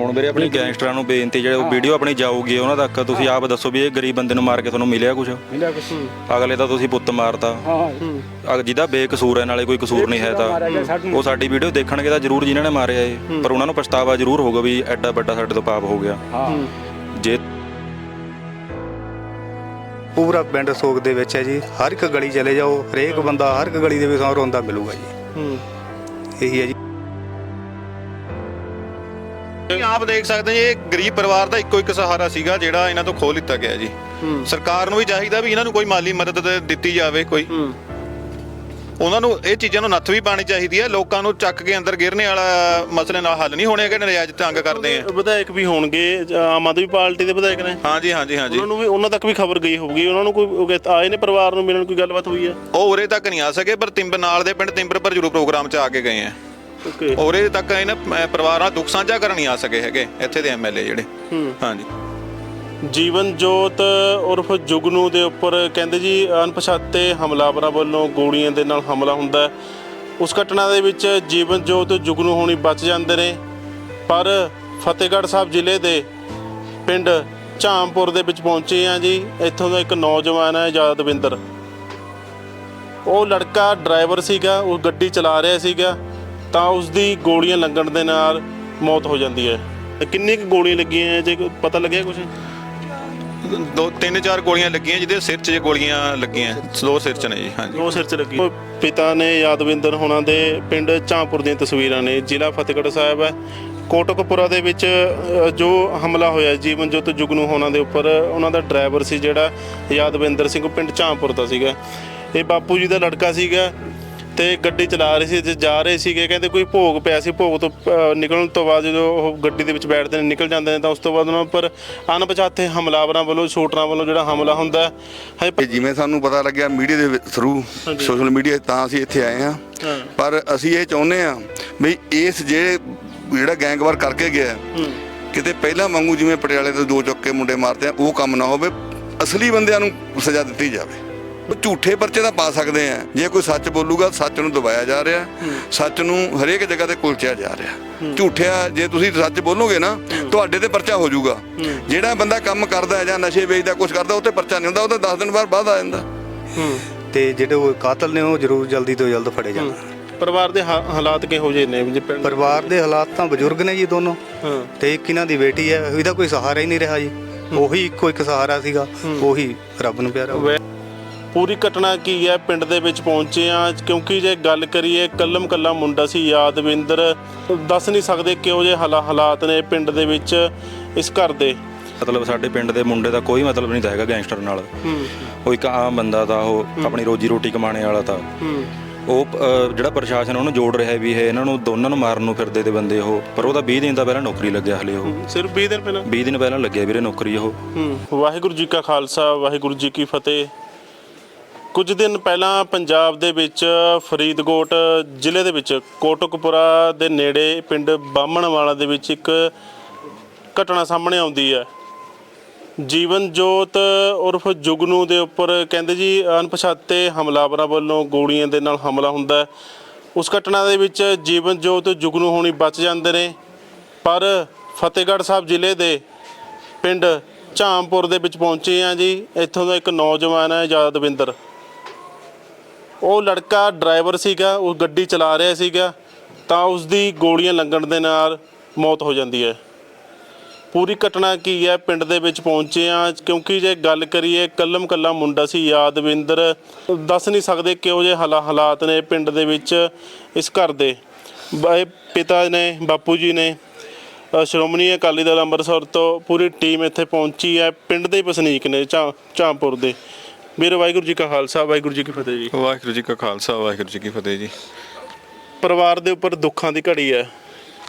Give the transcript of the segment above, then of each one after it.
ਹੁਣ ਵੀਰੇ ਆਪਣੀ ਗੈਂਗਸਟਰਾਂ ਨੂੰ ਬੇਨਤੀ ਜਿਹੜੇ ਵੀਡੀਓ ਆਪਣੀ ਜਾਊਗੀ ਉਹਨਾਂ ਤੱਕ ਤੁਸੀਂ ਆਪ ਦੱਸੋ ਵੀ ਇਹ ਗਰੀਬ ਬੰਦੇ ਨੂੰ ਮਾਰ ਕੇ ਤੁਹਾਨੂੰ ਮਿਲਿਆ ਕੁਝ ਮਿਲਿਆ ਕੁਛ ਅਗਲੇ ਤਾਂ ਤੁਸੀਂ ਪੁੱਤ ਮਾਰਤਾ। ਹਾਂ ਅਗ ਜਿਹਦਾ ਬੇਕਸੂਰ ਹੈ ਨਾਲੇ ਕੋਈ ਕਸੂਰ ਨਹੀਂ ਹੈ ਤਾਂ। ਉਹ ਸਾਡੀ ਵੀਡੀਓ ਦੇਖਣਗੇ ਤਾਂ ਜ਼ਰੂਰ ਜਿਨ੍ਹਾਂ ਨੇ ਮਾਰਿਆ ਏ ਪਰ ਉਹਨਾਂ ਨੂੰ ਪਛਤਾਵਾ ਜ਼ਰੂਰ ਹੋਊਗਾ ਵੀ ਐਡਾ ਵੱਡਾ ਸਾਡੇ ਤੋਂ ਪਾਪ ਹੋ ਗਿਆ। ਹਾਂ। ਜੇ ਪੂਰਾ ਪਿੰਡ ਸੋਗ ਦੇ ਵਿੱਚ ਹੈ ਜੀ। ਹਰ ਇੱਕ ਗਲੀ ਚਲੇ ਜਾਓ। ਹਰੇਕ ਬੰਦਾ ਹਰ ਇੱਕ ਗਲੀ ਦੇ ਵਿੱਚ ਸਾਨੂੰ ਰੋਂਦਾ ਮਿਲੂਗਾ ਜੀ। ਹੂੰ। ਇਹੀ ਹੈ ਜੀ। ਤੁਸੀਂ ਆਪ ਦੇਖ ਸਕਦੇ ਜੀ ਇਹ ਗਰੀਬ ਪਰਿਵਾਰ ਦਾ ਇੱਕੋ ਇੱਕ ਸਹਾਰਾ ਸੀਗਾ ਜਿਹੜਾ ਇਹਨਾਂ ਤੋਂ ਖੋਹ ਲਿੱਤਾ ਗਿਆ ਜੀ। ਸਰਕਾਰ ਨੂੰ ਵੀ ਚਾਹੀਦਾ ਵੀ ਇਹਨਾਂ ਨੂੰ ਕੋਈ ਮਾਲੀ ਮਦਦ ਦਿੱਤੀ ਜਾਵੇ ਕੋਈ। ਉਹਨਾਂ ਨੂੰ ਇਹ ਚੀਜ਼ਾਂ ਨੂੰ ਨੱਥ ਵੀ ਪਾਣੀ ਚਾਹੀਦੀ ਹੈ ਲੋਕਾਂ ਨੂੰ ਚੱਕ ਕੇ ਅੰਦਰ ਗਿਰਨੇ ਵਾਲਾ ਮਸਲੇ ਨਾਲ ਹੱਲ ਨਹੀਂ ਹੋਣੇ ਕਿ ਨਜਾਇਜ਼ ਤੰਗ ਕਰਦੇ ਆ। ਵਿਧਾਇਕ ਵੀ ਹੋਣਗੇ ਆਮ ਆਦਮੀ ਪਾਰਟੀ ਦੇ ਵਿਧਾਇਕ ਨੇ। ਹਾਂਜੀ ਹਾਂਜੀ ਹਾਂਜੀ। ਉਹਨਾਂ ਨੂੰ ਵੀ ਉਹਨਾਂ ਤੱਕ ਵੀ ਖਬਰ ਗਈ ਹੋਊਗੀ। ਉਹਨਾਂ ਨੂੰ ਕੋਈ ਆਏ ਨੇ ਪਰਿਵਾਰ ਨੂੰ ਮਿਲਣ ਕੋਈ ਗੱਲਬਾਤ ਹੋਈ ਹੈ? ਉਹ ਉਰੇ ਤੱਕ ਨਹੀਂ ਆ ਸਕੇ ਪਰ ਤਿੰਬ ਨਾਲ ਦੇ ਪਿੰਡ ਤਿੰਬਰ ਪਰ ਜਰੂਰ ਪ੍ਰੋਗਰਾਮ 'ਚ ਆ ਕੇ ਗਏ ਆ। ਓਕੇ। ਉਰੇ ਤੱਕ ਇਹਨਾਂ ਅਹ, ਪਰਿਵਾਰਾਂ ਨਾਲ ਦੁੱਖ ਸਾਂਝਾ ਕਰਨ ਨਹੀਂ ਆ ਸਕੇ ਹੈਗੇ ਇੱਥੇ ਦੇ ਐਮਐਲਏ ਜਿਹੜੇ। ਹੂੰ। ਹਾਂਜੀ। ਜੀਵਨ ਜੋਤ ਉਰਫ ਜੁਗਨੂ ਦੇ ਉੱਪਰ ਕਹਿੰਦੇ ਜੀ ਅਣਪਛਾਤੇ ਹਮਲਾਵਰਾਂ ਵੱਲੋਂ ਗੋਲੀਆਂ ਦੇ ਨਾਲ ਹਮਲਾ ਹੁੰਦਾ ਹੈ। ਉਸ ਘਟਨਾ ਦੇ ਵਿੱਚ ਜੀਵਨ ਜੋਤ ਜੁਗਨੂ ਹੋਣੀ ਬਚ ਜਾਂਦੇ ਨੇ। ਪਰ ਫਤਿਹਗੜ੍ਹ ਸਾਹਿਬ ਜ਼ਿਲ੍ਹੇ ਦੇ ਪਿੰਡ ਝਾਮਪੁਰ ਦੇ ਵਿੱਚ ਪਹੁੰਚੇ ਆ ਜੀ। ਇੱਥੋਂ ਦਾ ਇੱਕ ਨੌਜਵਾਨ ਹੈ ਯਾਦਵਿੰਦਰ। ਉਹ ਲੜਕਾ ਡਰਾਈਵਰ ਸੀਗਾ ਉਹ ਗੱਡੀ ਚਲਾ ਰਿਹਾ ਸੀਗਾ। ਤਾਂ ਉਸ ਦੀ ਗੋਲੀਆਂ ਲੱਗਣ ਦੇ ਨਾਲ ਮੌਤ ਹੋ ਜਾਂਦੀ ਹੈ। ਕਿੰਨੀ ਕੁ ਗੋਲੀਆਂ ਲੱਗੀਆਂ ਹੈ, ਜੇ ਕੋਈ ਪਤਾ ਲੱਗਿਆ ਕੁਝ ਦੋ ਤਿੰਨ ਚਾਰ ਗੋਲੀਆਂ ਲੱਗੀਆਂ ਜਿਹਦੇ ਸਿਰ 'ਚ ਗੋਲੀਆਂ ਲੱਗੀਆਂ। ਦੋ ਸਿਰ 'ਚ ਨੇ ਜੀ ਹਾਂਜੀ। ਉਹ ਸਿਰ 'ਚ ਲੱਗੀ। ਪਿਤਾ ਨੇ ਯਾਦਵਿੰਦਰ ਹੋਣਾ ਦੇ ਪਿੰਡ ਝਾਂਪੁਰ ਦੀਆਂ ਤਸਵੀਰਾਂ ਨੇ। ਜ਼ਿਲ੍ਹਾ ਫਤਿਹਗੜ੍ਹ ਸਾਹਿਬ ਹੈ। ਕੋਟਕਪੁਰਾ ਦੇ ਵਿੱਚ ਅ, ਜੋ ਹਮਲਾ ਹੋਇਆ ਜੀਵਨਜੋਤ ਜੁਗਨੂ ਹੋਣਾ ਦੇ ਉੱਪਰ ਉਹਨਾਂ ਦਾ ਡਰਾਈਵਰ ਸੀ ਜਿਹੜਾ ਯਾਦਵਿੰਦਰ ਸਿੰਘ ਉਹ ਪਿੰਡ ਝਾਂਪੁਰ ਦਾ ਸੀਗਾ। ਇਹ ਬਾਪੂ ਜੀ ਦਾ ਲੜਕਾ ਸੀਗਾ। ਤੇ ਗੱਡੀ ਚਲਾ ਰਹੇ ਸੀ ਤੇ ਜਾ ਰਹੇ ਸੀਗੇ ਕਹਿੰਦੇ ਕੋਈ ਭੋਗ ਪਿਆ ਸੀ ਭੋਗ ਤੋਂ ਨਿਕਲਣ ਤੋਂ ਬਾਅਦ ਜਦੋਂ ਉਹ ਗੱਡੀ ਦੇ ਵਿੱਚ ਬੈਠਦੇ ਨੇ ਨਿਕਲ ਜਾਂਦੇ ਨੇ ਤਾਂ ਉਸ ਤੋਂ ਬਾਅਦ ਉਹਨਾਂ ਉੱਪਰ ਅਣਪਛਾਤੇ ਹਮਲਾਵਰਾਂ ਵੱਲੋਂ ਸ਼ੂਟਰਾਂ ਵੱਲੋਂ ਜਿਹੜਾ ਹਮਲਾ ਹੁੰਦਾ ਹੈ ਹਜੇ ਤੇ ਜਿਵੇਂ ਸਾਨੂੰ ਪਤਾ ਲੱਗਿਆ ਮੀਡੀਆ ਦੇ ਥਰੂ ਸੋਸ਼ਲ ਮੀਡੀਆ ਤਾਂ ਅਸੀਂ ਇੱਥੇ ਆਏ ਹਾਂ। ਹਾਂ। ਪਰ ਅਸੀਂ ਇਹ ਚਾਹੁੰਦੇ ਹਾਂ ਵੀ ਇਸ ਜਿਹੜੇ ਜਿਹੜਾ ਗੈਂਗਵਾਰ ਕਰਕੇ ਗਿਆ ਕਿਤੇ ਪਹਿਲਾਂ ਵਾਂਗੂ ਜਿਵੇਂ ਪਟਿਆਲੇ ਤੋਂ ਦੋ ਚੁੱਕ ਕੇ ਮੁੰਡੇ ਮਾਰਦੇ ਆ ਉਹ ਕੰਮ ਨਾ ਹੋਵੇ ਅਸਲੀ ਬੰਦਿਆਂ ਨੂੰ ਸਜ਼ਾ ਦਿੱਤੀ ਜਾਵੇ। ਉਹ ਝੂਠੇ ਪਰਚੇ ਤਾਂ ਪਾ ਸਕਦੇ ਆ। ਜੇ ਕੋਈ ਸੱਚ ਬੋਲੂਗਾ ਸੱਚ ਨੂੰ ਦਬਾਇਆ ਜਾ ਰਿਹਾ। ਸੱਚ ਨੂੰ ਹਰੇਕ ਜਗ੍ਹਾ ਤੇ ਕੁਲਚਿਆ ਜਾ ਰਿਹਾ। ਝੂਠਿਆ ਜੇ ਤੁਸੀਂ ਸੱਚ ਬੋਲੋਗੇ ਨਾ ਤੁਹਾਡੇ ਤੇ ਪਰਚਾ ਹੋ ਜਾਊਗਾ। ਜਿਹੜਾ ਬੰਦਾ ਕੰਮ ਕਰਦਾ ਹੈ ਜਾਂ ਨਸ਼ੇ ਵੇਚਦਾ ਕੁਝ ਕਰਦਾ ਉਹ ਤੇ ਪਰਚਾ ਨਹੀਂ ਹੁੰਦਾ ਉਹ ਤਾਂ 10 ਦਿਨ ਬਾਅਦ ਬਾਅਦ ਆ ਜਾਂਦਾ। ਤੇ ਜਿਹੜੇ ਉਹ ਕਾਤਲ ਨੇ ਉਹ ਜ਼ਰੂਰ ਜਲਦੀ ਤੋਂ ਜਲਦ ਫੜੇ ਜਾਣ। ਪਰਿਵਾਰ ਦੇ ਹਾਲਾਤ ਕਿਹੋ ਜਿਹੇ ਨੇ ਜੇ ਪਰਿਵਾਰ ਦੇ ਹਾਲਾਤ ਤਾਂ ਬਜ਼ੁਰਗ ਨੇ ਜੀ ਦੋਨੋਂ। ਤੇ ਇੱਕ ਇਹਨਾਂ ਦੀ ਬੇਟੀ ਹੈ ਇਹਦਾ ਕੋਈ ਸਹਾਰਾ ਹੀ ਨਹੀਂ ਰਿਹਾ ਜੀ। ਉਹੀ ਇੱਕੋ ਇੱਕ ਸਹਾਰਾ ਸੀਗਾ। ਉਹੀ ਰੱਬ ਨੂੰ ਪਿਆਰਾ ਪੂਰੀ ਘਟਨਾ ਕੀ ਹੈ? ਪਿੰਡ ਦੇ ਵਿੱਚ ਪਹੁੰਚੇ ਆ ਕਿਉਂਕਿ ਜੇ ਗੱਲ ਕਰੀਏ ਕੱਲਮ ਕੱਲਾ ਮੁੰਡਾ ਸੀ ਯਾਦਵਿੰਦਰ। ਦੱਸ ਨਹੀਂ ਸਕਦੇ ਕਿਹੋ ਜਿਹੇ ਹਾਲਾ- ਹਾਲਾਤ ਨੇ ਪਿੰਡ ਦੇ ਵਿੱਚ ਇਸ ਘਰ ਦੇ। ਮਤਲਬ ਸਾਡੇ ਪਿੰਡ ਦੇ ਮੁੰਡੇ ਦਾ ਕੋਈ ਮਤਲਬ ਨਹੀਂ ਤਾਂ ਹੈਗਾ ਗੈਂਗਸਟਰ ਨਾਲ। ਉਹ ਇੱਕ ਆਮ ਬੰਦਾ ਤਾਂ ਉਹ ਆਪਣੀ ਰੋਜੀ ਰੋਟੀ ਕਮਾਣੇ ਵਾਲਾ ਤਾਂ। ਉਹ ਜਿਹੜਾ ਪ੍ਰਸ਼ਾਸਨ ਉਹਨੂੰ ਜੋੜ ਰਿਹਾ ਵੀ ਇਹ ਇਹਨਾਂ ਨੂੰ ਦੋਨਾਂ ਨੂੰ ਮਾਰਨ ਨੂੰ ਫਿਰਦੇ ਤੇ ਬੰਦੇ ਉਹ। ਪਰ ਉਹਦਾ 20 ਦਿਨ ਦਾ ਪਹਿਲਾਂ ਨੌਕਰੀ ਲੱਗਿਆ ਹਲੇ ਉਹ। ਸਿਰਫ 20 ਦਿਨ ਪਹਿਲਾਂ? 20 ਦਿਨ ਪਹਿਲਾਂ ਲੱਗਿਆ ਵੀਰੇ ਨੌਕਰੀ ਉਹ। ਵਾਹਿਗੁਰੂ ਜੀ ਕਾ ਖਾਲਸਾ ਵਾਹਿਗੁਰੂ ਜੀ ਕੀ ਫਤਿਹ। ਕੁਝ ਦਿਨ ਪਹਿਲਾਂ ਪੰਜਾਬ ਦੇ ਵਿੱਚ ਫਰੀਦਕੋਟ ਜ਼ਿਲ੍ਹੇ ਦੇ ਵਿੱਚ ਕੋਟਕਪੁਰਾ ਦੇ ਨੇੜੇ ਪਿੰਡ ਬਾਹਮਣਵਾਲਾ ਦੇ ਵਿੱਚ ਇੱਕ ਘਟਨਾ ਸਾਹਮਣੇ ਆਉਂਦੀ ਹੈ। ਜੀਵਨ ਜੋਤ ਉਰਫ ਜੁਗਨੂ ਦੇ ਉੱਪਰ ਕਹਿੰਦੇ ਜੀ, ਅਣਪਛਾਤੇ ਹਮਲਾਵਰਾਂ ਵੱਲੋਂ ਗੋਲੀਆਂ ਦੇ ਨਾਲ ਹਮਲਾ ਹੁੰਦਾ ਉਸ ਘਟਨਾ ਦੇ ਵਿੱਚ ਜੀਵਨ ਜੋਤ, ਜੁਗਨੂ ਹੋਣੀ ਬਚ ਜਾਂਦੇ ਨੇ। ਪਰ ਫਤਿਹਗੜ੍ਹ ਸਾਹਿਬ ਜ਼ਿਲ੍ਹੇ ਦੇ ਪਿੰਡ ਝਾਮਪੁਰ ਦੇ ਵਿੱਚ ਪਹੁੰਚੇ ਆ ਜੀ। ਇੱਥੋਂ ਦਾ ਇੱਕ ਨੌਜਵਾਨ ਹੈ, ਯਾਦਵਿੰਦਰ। ਉਹ ਲੜਕਾ ਡਰਾਈਵਰ ਸੀਗਾ, ਉਹ ਗੱਡੀ ਚਲਾ ਰਿਹਾ ਸੀਗਾ, ਤਾਂ ਉਸ ਦੀ ਗੋਲੀਆਂ ਲੱਗਣ ਦੇ ਨਾਲ ਮੌਤ ਹੋ ਜਾਂਦੀ ਹੈ। ਪੂਰੀ ਘਟਨਾ ਕੀ ਹੈ? ਪਿੰਡ ਦੇ ਵਿੱਚ ਪਹੁੰਚੇ ਆ ਕਿਉਂਕਿ ਜੇ ਗੱਲ ਕਰੀਏ, ਕੱਲਮ ਕੱਲਾ ਮੁੰਡਾ ਸੀ, ਯਾਦਵਿੰਦਰ। ਦੱਸ ਨਹੀਂ ਸਕਦੇ ਕਿਹੋ ਜਿਹੇ ਹਾਲਾ- ਹਾਲਾਤ ਨੇ ਪਿੰਡ ਦੇ ਵਿੱਚ ਇਸ ਘਰ ਦੇ। ਬ- ਪਿਤਾ ਨੇ, ਬਾਪੂ ਜੀ ਨੇ ਸ਼੍ਰੋਮਣੀ ਅਕਾਲੀ ਦਲ ਅੰਮ੍ਰਿਤਸਰ ਤੋਂ ਪੂਰੀ ਟੀਮ ਇੱਥੇ ਪਹੁੰਚੀ ਹੈ। ਪਿੰਡ ਦੇ ਵਸਨੀਕ ਨੇ, ਝਾਂ ਝਾਂਪੁਰ ਦੇ। ਵੀਰ ਵਾਹਿਗੁਰੂ ਜੀ ਕਾ ਖਾਲਸਾ ਵਾਹਿਗੁਰੂ ਜੀ ਕੀ ਫਤਿਹ ਜੀ। ਵਾਹਿਗੁਰੂ ਜੀ ਕਾ ਖਾਲਸਾ ਵਾਹਿਗੁਰੂ ਜੀ ਕੀ ਫਤਿਹ ਜੀ। ਪਰਿਵਾਰ ਦੇ ਉੱਪਰ ਦੁੱਖਾਂ ਦੀ ਘੜੀ ਹੈ।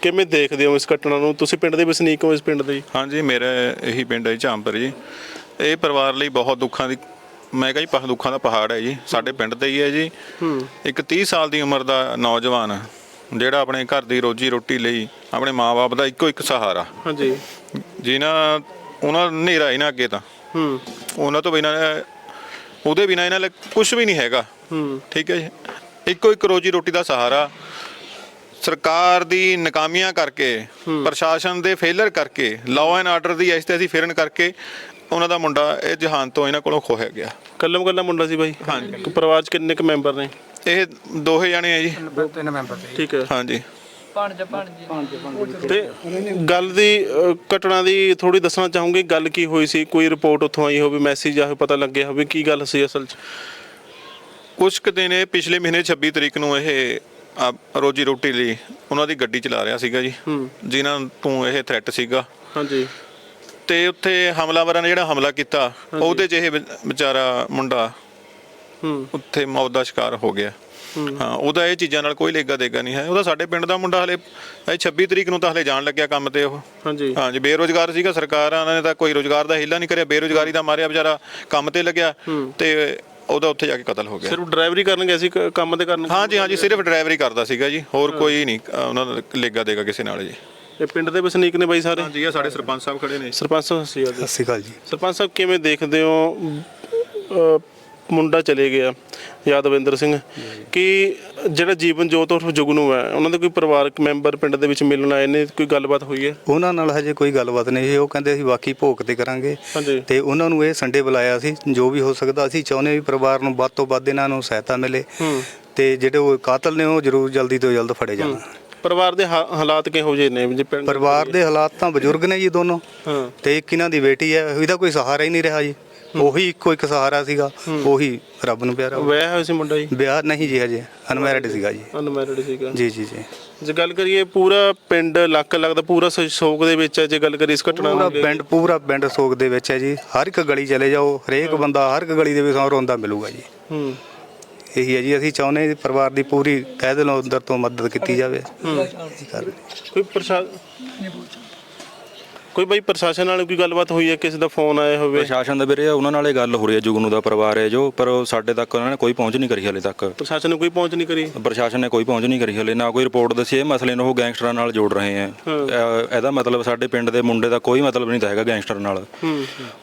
ਕਿਵੇਂ ਦੇਖਦੇ ਹੋ ਇਸ ਘਟਨਾ ਨੂੰ? ਤੁਸੀਂ ਪਿੰਡ ਦੇ ਵਸਨੀਕ ਹੋ ਇਸ ਪਿੰਡ ਦੇ? ਹਾਂਜੀ ਮੇਰਾ ਇਹੀ ਪਿੰਡ ਹੈ ਝਾਂਪਰ ਜੀ। ਇਹ ਪਰਿਵਾਰ ਲਈ ਬਹੁਤ ਦੁੱਖਾਂ ਦੀ ਮੈਂ ਕਹਾਂ ਜੀ ਪਹ ਦੁੱਖਾਂ ਦਾ ਪਹਾੜ ਹੈ ਜੀ। ਸਾਡੇ ਪਿੰਡ ਦਾ ਹੀ ਹੈ ਜੀ। ਇੱਕ 30 ਸਾਲ ਦੀ ਉਮਰ ਦਾ ਨੌਜਵਾਨ ਜਿਹੜਾ ਆਪਣੇ ਘਰ ਦੀ ਰੋਜੀ ਰੋਟੀ ਲਈ ਆਪਣੇ ਮਾਪੇ ਦਾ ਇੱਕੋ ਇੱਕ ਸਹਾਰਾ। ਹਾਂਜੀ। ਜਿਨ੍ਹਾਂ ਉਹਨਾਂ ਦਾ ਹਨੇਰਾ ਇਹਨਾਂ ਅੱਗੇ ਤਾਂ। ਹੂੰ। ਉਹਨਾਂ ਤੋਂ ਬਿਨਾਂ ਉਹਦੇ ਬਿਨਾਂ ਇਹਨਾਂ ਲਈ ਕੁਝ ਵੀ ਨਹੀਂ ਹੈਗਾ। ਹੂੰ। ਠੀਕ ਹੈ ਜੀ। ਇੱਕੋ ਇੱਕ ਰੋਜੀ ਰੋਟੀ ਦਾ ਸਹਾਰਾ ਸਰਕਾਰ ਦੀ ਨਾਕਾਮੀਆਂ ਕਰਕੇ ਪ੍ਰਸ਼ਾਸਨ ਦੇ ਫੇਲਰ ਕਰਕੇ ਲਾਅ ਐਂਡ ਆਰਡਰ ਦੀ ਐਸੀ ਤੈਸੀ ਫਿਰਨ ਕਰਕੇ ਉਹਨਾਂ ਦਾ ਮੁੰਡਾ ਇਹ ਜਹਾਨ ਤੋਂ ਇਹਨਾਂ ਕੋਲੋਂ ਖੋਹਿਆ ਗਿਆ। ਕੱਲਮ ਕੱਲਾ ਮੁੰਡਾ ਸੀ ਬਾਈ? ਹਾਂਜੀ। ਪਰਿਵਾਰ ਚ ਕਿੰਨੇ ਕੁ ਮੈਂਬਰ ਨੇ? ਇਹ ਦੋਹੇ ਜਾਣੇ ਆ ਜੀ। ਠੀਕ ਹੈ। ਹਾਂਜੀ। ਤੇ ਗੱਲ ਦੀ ਅ, ਘਟਨਾ ਦੀ ਥੋੜੀ ਦੱਸਣਾ ਚਾਹੂੰਗੀ ਗੱਲ ਕੀ ਹੋਈ ਸੀ? ਕੋਈ ਰਿਪੋਰਟ ਉੱਥੋਂ ਆਈ ਹੋਵੇ ਮੈਸੇਜ ਆਇਆ ਪਤਾ ਲੱਗਿਆ ਹੋਵੇ ਕੀ ਗੱਲ ਸੀ ਅਸਲ 'ਚ? ਕੁਝ ਕੁ ਦਿਨ ਇਹ ਪਿਛਲੇ ਮਹੀਨੇ 26 ਤਰੀਕ ਨੂੰ ਇਹ ਆ, ਰੋਜੀ ਰੋਟੀ ਲਈ ਉਹਨਾਂ ਦੀ ਗੱਡੀ ਚਲਾ ਰਿਹਾ ਸੀਗਾ ਜੀ। ਜਿਨ੍ਹਾਂ ਤੋਂ ਇਹ ਥ੍ਰੈਟ ਸੀਗਾ। ਹਾਂਜੀ। ਤੇ ਉੱਥੇ ਹਮਲਾਵਰਾਂ ਨੇ ਜਿਹੜਾ ਹਮਲਾ ਕੀਤਾ ਉਹਦੇ 'ਚ ਇਹ ਵਿ- ਵਿਚਾਰਾ ਮੁੰਡਾ ਹੂੰ। ਉੱਥੇ ਮੌਤ ਦਾ ਸ਼ਿਕਾਰ ਹੋ ਗਿਆ। ਹਾਂ ਉਹਦਾ ਇਹ ਚੀਜ਼ਾਂ ਨਾਲ ਕੋਈ ਲੇਗਾ ਦੇਗਾ ਨਹੀਂ ਹੈ। ਉਹਦਾ ਸਾਡੇ ਪਿੰਡ ਦਾ ਮੁੰਡਾ ਹਲੇ ਇਹ 26 ਤਰੀਕ ਨੂੰ ਤਾਂ ਹਲੇ ਜਾਣ ਲੱਗਿਆ ਕੰਮ ਤੇ ਉਹ। ਹਾਂਜੀ। ਹਾਂਜੀ ਬੇਰੋਜ਼ਗਾਰ ਸੀਗਾ ਸਰਕਾਰਾਂ ਨੇ ਤਾਂ ਕੋਈ ਰੋਜ਼ਗਾਰ ਦਾ ਹਿੱਲਾ ਨਹੀਂ ਕਰਿਆ। ਬੇਰੋਜ਼ਗਾਰੀ ਦਾ ਮਾਰਿਆ ਵਿਚਾਰਾ ਕੰਮ ਤੇ ਲੱਗਿਆ ਤੇ ਉਹਦਾ ਉੱਥੇ ਜਾ ਕੇ ਕਤਲ ਹੋ ਗਿਆ। ਸਿਰਫ ਡਰਾਈਵਰੀ ਕਰਨ ਗਏ ਸੀ ਕੰਮ ਤੇ ਕਰਨ ਹਾਂਜੀ ਹਾਂਜੀ ਸਿਰਫ ਡਰਾਈਵਰੀ ਕਰਦਾ ਸੀਗਾ ਜੀ। ਹੋਰ ਕੋਈ ਨਹੀਂ ਉਹਨਾਂ ਦਾ ਲੇਗਾ ਦੇਗਾ ਕਿਸੇ ਨਾਲ ਜੀ। ਇਹ ਪਿੰਡ ਦੇ ਵਸਨੀਕ ਨੇ ਬਾਈ ਸਾਰੇ? ਹਾਂਜੀ ਇਹ ਸਾਡੇ ਸਰਪੰਚ ਸਾਹਿਬ ਖੜੇ ਨੇ। ਸਰਪੰਚ ਸਾਹਿਬ ਸਤਿ ਸ਼੍ਰੀ ਅਕਾਲ ਜੀ। ਸਰਪੰਚ ਸਾਹਿਬ ਕਿਵੇਂ ਦੇਖਦੇ ਹੋ? ਮੁੰਡਾ ਚਲੇ ਗਿਆ ਯਾਦਵਿੰਦਰ ਸਿੰਘ। ਕਿ ਜਿਹੜਾ ਜੀਵਨ ਜੋਤ ਉਹ ਜੁਗਨੂ ਹੈ ਉਹਨਾਂ ਦੇ ਕੋਈ ਪਰਿਵਾਰਕ ਮੈਂਬਰ ਪਿੰਡ ਦੇ ਵਿੱਚ ਮਿਲਣ ਆਏ ਨੇ? ਕੋਈ ਗੱਲਬਾਤ ਹੋਈ ਹੈ? ਉਹਨਾਂ ਨਾਲ ਹਜੇ ਕੋਈ ਗੱਲਬਾਤ ਨਹੀਂ ਸੀ ਉਹ ਕਹਿੰਦੇ ਅਸੀਂ ਬਾਕੀ ਭੋਗ ਤੇ ਕਰਾਂਗੇ। ਹਾਂਜੀ। ਤੇ ਉਹਨਾਂ ਨੂੰ ਇਹ ਸੰਡੇ ਬੁਲਾਇਆ ਸੀ ਜੋ ਵੀ ਹੋ ਸਕਦਾ ਅਸੀਂ ਚਾਹੁੰਦੇ ਵੀ ਪਰਿਵਾਰ ਨੂੰ ਵੱਧ ਤੋਂ ਵੱਧ ਇਹਨਾਂ ਨੂੰ ਸਹਾਇਤਾ ਮਿਲੇ। ਹੂੰ। ਤੇ ਜਿਹੜੇ ਉਹ ਕਾਤਲ ਨੇ ਉਹ ਜ਼ਰੂਰ ਜਲਦੀ ਤੋਂ ਜਲਦ ਫੜੇ ਜਾਣ। ਪਰਿਵਾਰ ਦੇ ਹਾ- ਹਾਲਾਤ ਕਿਹੋ ਜਿਹੇ ਨੇ ਜੇ ਪਿੰਡ ਪਰਿਵਾਰ ਦੇ ਹਾਲਾਤ ਤਾਂ ਬਜ਼ੁਰਗ ਨੇ ਜੀ ਦੋਨੋਂ। ਹਾਂ। ਤੇ ਇੱਕ ਇਹਨਾਂ ਦੀ ਬੇਟੀ ਹੈ ਇਹਦਾ ਕੋਈ ਸਹਾਰਾ ਹੀ ਨਹੀਂ ਰਿਹਾ ਜੀ। ਉਹੀ ਇੱਕੋ ਇੱਕ ਸਹਾਰਾ ਸੀਗਾ ਉਹੀ ਰੱਬ ਨੂੰ ਪਿਆਰਾ। ਵਿਆਹ ਹੋਇਆ ਸੀ ਮੁੰਡਾ ਜੀ? ਵਿਆਹ ਨਹੀਂ ਜੀ ਹਜੇ ਅਨਮੈਰਿਡ ਸੀਗਾ ਜੀ। ਅਨਮੈਰਿਡ ਸੀਗਾ। ਜੀ ਜੀ ਜੀ। ਜੇ ਗੱਲ ਕਰੀਏ ਪੂਰਾ ਪਿੰਡ ਲੱਕ ਲੱਗਦਾ ਪੂਰਾ ਸੋਗ ਦੇ ਵਿੱਚ ਹੈ ਜੇ ਗੱਲ ਕਰੀਏ ਇਸ ਘਟਨਾ ਪੂਰਾ ਦੀ ਪਿੰਡ ਪੂਰਾ ਪਿੰਡ ਸੋਗ ਦੇ ਵਿੱਚ ਹੈ ਜੀ। ਹਰ ਇੱਕ ਗਲੀ ਚਲੇ ਜਾਓ ਹਰੇਕ ਬੰਦਾ ਹਰ ਇੱਕ ਗਲੀ ਦੇ ਵਿੱਚ ਰੋਂਦਾ ਮਿਲੂਗਾ ਜੀ। ਹੂੰ। ਇਹੀ ਹੈ ਜੀ ਅਸੀਂ ਚਾਹੁੰਦੇ ਹਾਂ ਪਰਿਵਾਰ ਦੀ ਪੂਰੀ ਤਹਿ ਦਿਲੋਂ ਅੰਦਰ ਤੋਂ ਮਦਦ ਕੀਤੀ ਜਾਵੇ। ਹਾਂ। ਕੋਈ ਪ੍ਰਸ਼ਾਸਨ ਕੋਈ ਬਾਈ ਪ੍ਰਸ਼ਾਸਨ ਨਾਲ ਕੋਈ ਗੱਲਬਾਤ ਹੋਈ ਹੈ? ਕਿਸੇ ਦਾ ਫੋਨ ਆਇਆ ਹੋਵੇ? ਪ੍ਰਸ਼ਾਸਨ ਦੇ ਵੀਰੇ ਉਹਨਾਂ ਨਾਲ ਗੱਲ ਹੋ ਰਹੀ ਹੈ ਜੁਗਨੂ ਦਾ ਪਰਿਵਾਰ ਹੈ ਜੋ ਪਰ ਉਹ ਸਾਡੇ ਤੱਕ ਉਹਨਾਂ ਨੇ ਕੋਈ ਪਹੁੰਚ ਨਹੀਂ ਕਰੀ ਹਲੇ ਤੱਕ। ਪ੍ਰਸ਼ਾਸਨ ਨੇ ਕੋਈ ਪਹੁੰਚ ਨਹੀਂ ਕਰੀ? ਪ੍ਰਸ਼ਾਸਨ ਨੇ ਕੋਈ ਪਹੁੰਚ ਨਹੀਂ ਕਰੀ ਹਲੇ ਨਾ ਕੋਈ ਰਿਪੋਰਟ ਦੱਸੀ ਇਹ ਮਸਲੇ ਨੂੰ ਉਹ ਗੈਂਗਸਟਰਾਂ ਨਾਲ ਜੋੜ ਰਹੇ ਹੈ। ਅਹ ਇਹਦਾ ਮਤਲਬ ਸਾਡੇ ਪਿੰਡ ਦੇ ਮੁੰਡੇ ਦਾ ਕੋਈ ਮਤਲਬ ਨਹੀਂ ਤਾਂ ਹੈਗਾ ਗੈਂਗਸਟਰ ਨਾਲ।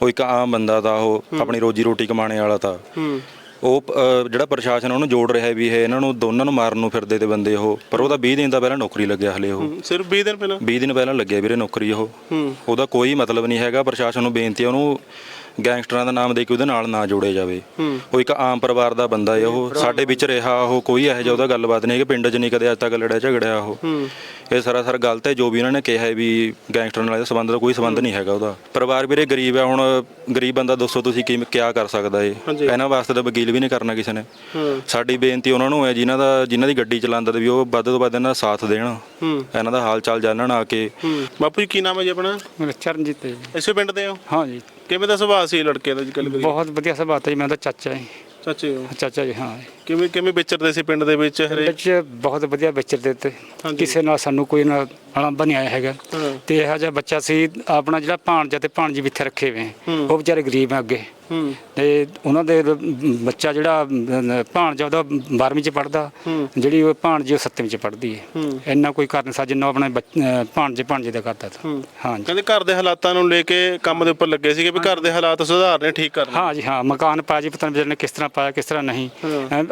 ਉਹ ਇੱਕ ਆਮ ਬੰਦਾ ਤਾਂ ਉਹ ਆਪਣੀ ਰੋਜੀ ਰੋਟੀ ਕਮਾਣੇ ਵਾਲਾ ਤਾਂ। ਉਹ ਜਿਹੜਾ ਪ੍ਰਸ਼ਾਸਨ ਉਹਨੂੰ ਜੋੜ ਰਿਹਾ ਵੀ ਇਹ ਇਹਨਾਂ ਨੂੰ ਦੋਨਾਂ ਨੂੰ ਮਾਰਨ ਨੂੰ ਫਿਰਦੇ ਤੇ ਬੰਦੇ ਉਹ। ਪਰ ਉਹਦਾ 20 ਦਿਨ ਦਾ ਪਹਿਲਾਂ ਨੌਕਰੀ ਲੱਗਿਆ ਹਲੇ ਉਹ। ਹੂੰ, ਸਿਰਫ 20 ਦਿਨ ਪਹਿਲਾਂ? 20 ਦਿਨ ਪਹਿਲਾਂ ਲੱਗਿਆ ਵੀਰੇ ਨੌਕਰੀ ਉਹ। ਹੂੰ। ਉਹਦਾ ਕੋਈ ਮਤਲਬ ਨਹੀਂ ਹੈਗਾ ਪ੍ਰਸ਼ਾਸਨ ਨੂੰ ਬੇਨਤੀ ਹੈ ਉਹਨੂੰ ਗੈਂਗਸਟਰਾਂ ਦਾ ਨਾਮ ਦੇ ਕੇ ਉਹਦੇ ਨਾਲ ਨਾ ਜੋੜਿਆ ਜਾਵੇ। ਹੂੰ। ਉਹ ਇੱਕ ਆਮ ਪਰਿਵਾਰ ਦਾ ਬੰਦਾ ਹੈ ਉਹ। ਸਾਡੇ ਵਿੱਚ ਰਿਹਾ ਉਹ ਕੋਈ ਇਹੋ ਜਿਹਾ ਉਹਦਾ ਗੱਲਬਾਤ ਨਹੀਂ ਹੈ ਕਿ ਪਿੰਡ 'ਚ ਨਹੀਂ ਕਦੇ ਅੱਜ ਤੱਕ ਲੜਿਆ ਝਗੜਿਆ ਉਹ। ਹੂੰ। ਇਹ ਸਰਾਸਰ ਗਲਤ ਹੈ ਜੋ ਵੀ ਉਹਨਾਂ ਨੇ ਕਿਹਾ ਹੈ ਵੀ ਗੈਂਗਸਟਰ ਨਾਲ ਇਹਦਾ ਸੰਬੰਧ ਦਾ ਕੋਈ ਸੰਬੰਧ ਨਹੀਂ ਹੈਗਾ ਉਹਦਾ। ਪਰਿਵਾਰ ਵੀਰੇ ਗਰੀਬ ਹੈ ਹੁਣ ਗਰੀਬ ਬੰਦਾ ਦੱਸੋ ਤੁਸੀਂ ਕੀ ਕਿਆ ਕਰ ਸਕਦਾ ਏ। ਇਹਨਾਂ ਵਾਸਤੇ ਤਾਂ ਵਕੀਲ ਵੀ ਨਹੀਂ ਕਰਨਾ ਕਿਸੇ ਨੇ। ਸਾਡੀ ਬੇਨਤੀ ਉਹਨਾਂ ਨੂੰ ਹੈ ਜਿਨ੍ਹਾਂ ਦਾ ਜਿਨ੍ਹਾਂ ਦੀ ਗੱਡੀ ਚਲਾਉਂਦਾ ਤੇ ਵੀ ਉਹ ਵੱਧ ਤੋਂ ਵੱਧ ਇਹਨਾਂ ਦਾ ਸਾਥ ਦੇਣ। ਇਹਨਾਂ ਦਾ ਹਾਲ ਚਾਲ ਜਾਣਨ ਆ ਕੇ। ਬਾਪੂ ਜੀ ਕੀ ਨਾਮ ਹੈ ਜੀ ਆਪਣਾ? ਮੇਰਾ ਚਰਨਜੀਤ ਹੈ ਜੀ। ਇਸੇ ਪਿੰਡ ਦੇ ਹੋ? ਹਾਂ ਜੀ। ਕਿਵੇਂ ਦਾ ਸੁਭਾਅ ਸੀ ਇਹ ਲੜਕੇ ਦਾ ਜੀ ਕਰੀਏ ਬਹੁਤ ਵਧੀਆ ਸੁਭਾਅ ਹੈ ਜੀ ਮੈਂ ਤਾਂ ਚਾਚਾ ਹੈ ਚਾਚੇ ਹੋ? ਚਾਚਾ ਜੀ ਹਾਂ। ਕਿਵੇਂ ਕਿਵੇਂ ਵਿਚਰਦੇ ਸੀ ਪਿੰਡ ਦੇ ਵਿੱਚ ਹਰੇ ਵਿੱਚ ਬਹੁਤ ਵਧੀਆ ਵਿਚਰਦੇ ਤੇ। ਹਾਂਜੀ। ਕਿਸੇ ਨਾਲ ਸਾਨੂੰ ਕੋਈ ਨਾ ਅਲੰਬਾ ਨਹੀਂ ਆਇਆ ਹੈਗਾ ਤੇ ਇਹੋ ਜਿਹਾ ਬੱਚਾ ਸੀ ਆਪਣਾ ਜਿਹੜਾ ਭਾਣਜਾ ਤੇ ਭਾਣਜੀ ਵੀ ਇੱਥੇ ਰੱਖੇ ਹੋਏ। ਉਹ ਵਿਚਾਰੇ ਗਰੀਬ ਆ ਅੱਗੇ। ਤੇ ਉਹਨਾਂ ਦੇ ਰ- ਬੱਚਾ ਜਿਹੜਾ ਅਮ, ਭਾਣਜਾ ਉਹਦਾ 12ਵੀਂ ਚ ਪੜਦਾ। ਜਿਹੜੀ ਉਹ ਭਾਣਜੀ ਉਹ 7ਵੀਂ ਚ ਪੜਦੀ ਹੈ। ਇੰਨਾ ਕੋਈ ਕਰ ਨਹੀਂ ਸਕਦਾ ਜਿੰਨਾ ਆਪਣੇ ਬੱਚ- ਅਹ, ਭਾਣਜੇ ਭਾਣਜੀ ਦਾ ਕਰਦਾ ਤਾ ਹੂੰ। ਹਾਂ ਜੀ ਕਹਿੰਦੇ ਘਰ ਦੇ ਹਾਲਾਤਾਂ ਨੂੰ ਲੈ ਕੇ ਕੰਮ ਦੇ ਉੱਪਰ ਲੱਗੇ ਸੀਗੇ ਵੀ ਘਰ ਦੇ ਹਾਲਾਤ ਸੁਧਾਰਨੇ ਠੀਕ ਕਰਨੇ। ਹਾਂ ਜੀ ਹਾਂ ਮਕਾਨ ਪਾਇਆ ਜੀ ਪਤਾ ਨਹੀਂ ਵਿਚਾਰੇ ਨੇ ਕਿਸ ਤਰ੍ਹਾਂ ਪਾਇਆ ਕਿਸ ਤਰ੍ਹਾਂ ਨਹੀਂ।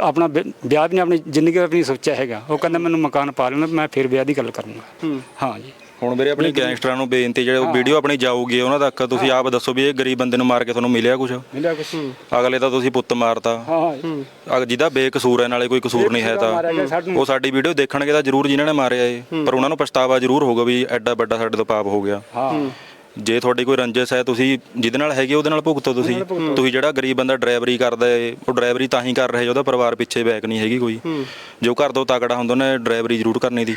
ਆਪਣਾ ਵਿ- ਵਿਆਹ ਵੀ ਨਹੀਂ ਆਪਣੀ ਜ਼ਿੰਦਗੀ ਦਾ ਵੀ ਨਹੀਂ ਸੋਚਿਆ ਹੈਗਾ। ਉਹ ਕਹਿੰਦਾ ਮੈਨੂੰ ਮਕਾਨ ਪਾ ਲੈਣਾ ਮੈਂ ਫਿਰ ਵਿਆਹ ਦੀ ਗੱਲ ਕਰੂੰਗਾ। ਹੂੰ। ਜੀ। ਹੁਣ ਵੀਰੇ ਆਪਣੀ ਗੈਂਗਸਟਰਾਂ ਨੂੰ ਬੇਨਤੀ ਜਿਹੜੇ ਉਹ ਵੀਡੀਓ ਆਪਣੀ ਜਾਊਗੀ ਉਹਨਾਂ ਤੱਕ ਤੁਸੀਂ ਆਪ ਦੱਸੋ ਵੀ ਇਹ ਗਰੀਬ ਬੰਦੇ ਨੂੰ ਮਾਰ ਕੇ ਤੁਹਾਨੂੰ ਮਿਲਿਆ ਕੁਝ ਮਿਲਿਆ ਕੁਛ। ਅਗਲੇ ਤਾਂ ਤੁਸੀਂ ਪੁੱਤ ਮਾਰਤਾ। ਹਾਂ ਅਗ ਜਿਹਦਾ ਬੇਕਸੂਰ ਹੈ ਨਾਲੇ ਕੋਈ ਕਸੂਰ ਨਹੀਂ ਹੈ ਮਾਰਿਆ ਗਿਆ ਤਾਂ ਸਾਨੂੰ। ਉਹ ਸਾਡੀ ਵੀਡੀਓ ਦੇਖਣਗੇ ਤਾਂ ਜ਼ਰੂਰ ਜਿਨ੍ਹਾਂ ਨੇ ਮਾਰਿਆ ਏ ਪਰ ਉਹਨਾਂ ਨੂੰ ਪਛਤਾਵਾ ਜ਼ਰੂਰ ਹੋਊਗਾ ਵੀ ਐਡਾ ਵੱਡਾ ਸਾਡੇ ਤੋਂ ਪਾਪ ਹੋ ਗਿਆ। ਹਾਂ। ਜੇ ਤੁਹਾਡੀ ਕੋਈ ਰੰਜਿਸ਼ ਹੈ ਤੁਸੀਂ ਜਿਹਦੇ ਨਾਲ ਹੈਗੀ ਉਹਦੇ ਨਾਲ ਭੁਗਤੋ ਤੁਸੀਂ। ਤੁਸੀਂ ਜਿਹੜਾ ਗਰੀਬ ਬੰਦਾ ਡਰਾਈਵਰੀ ਕਰਦਾ ਏ ਉਹ ਡਰਾਈਵਰੀ ਤਾਂ ਹੀ ਕਰ ਰਿਹਾ ਉਹਦਾ ਪਰਿਵਾਰ ਪਿੱਛੇ ਬੈਕ ਨਹੀਂ ਹੈਗੀ ਕੋਈ। ਜੋ ਘਰ ਤੋਂ ਤਕੜਾ ਹੁੰਦਾ ਉਹਨੇ ਡਰਾਈਵਰੀ ਜ਼ਰੂਰ ਕਰਨੀ ਦੀ।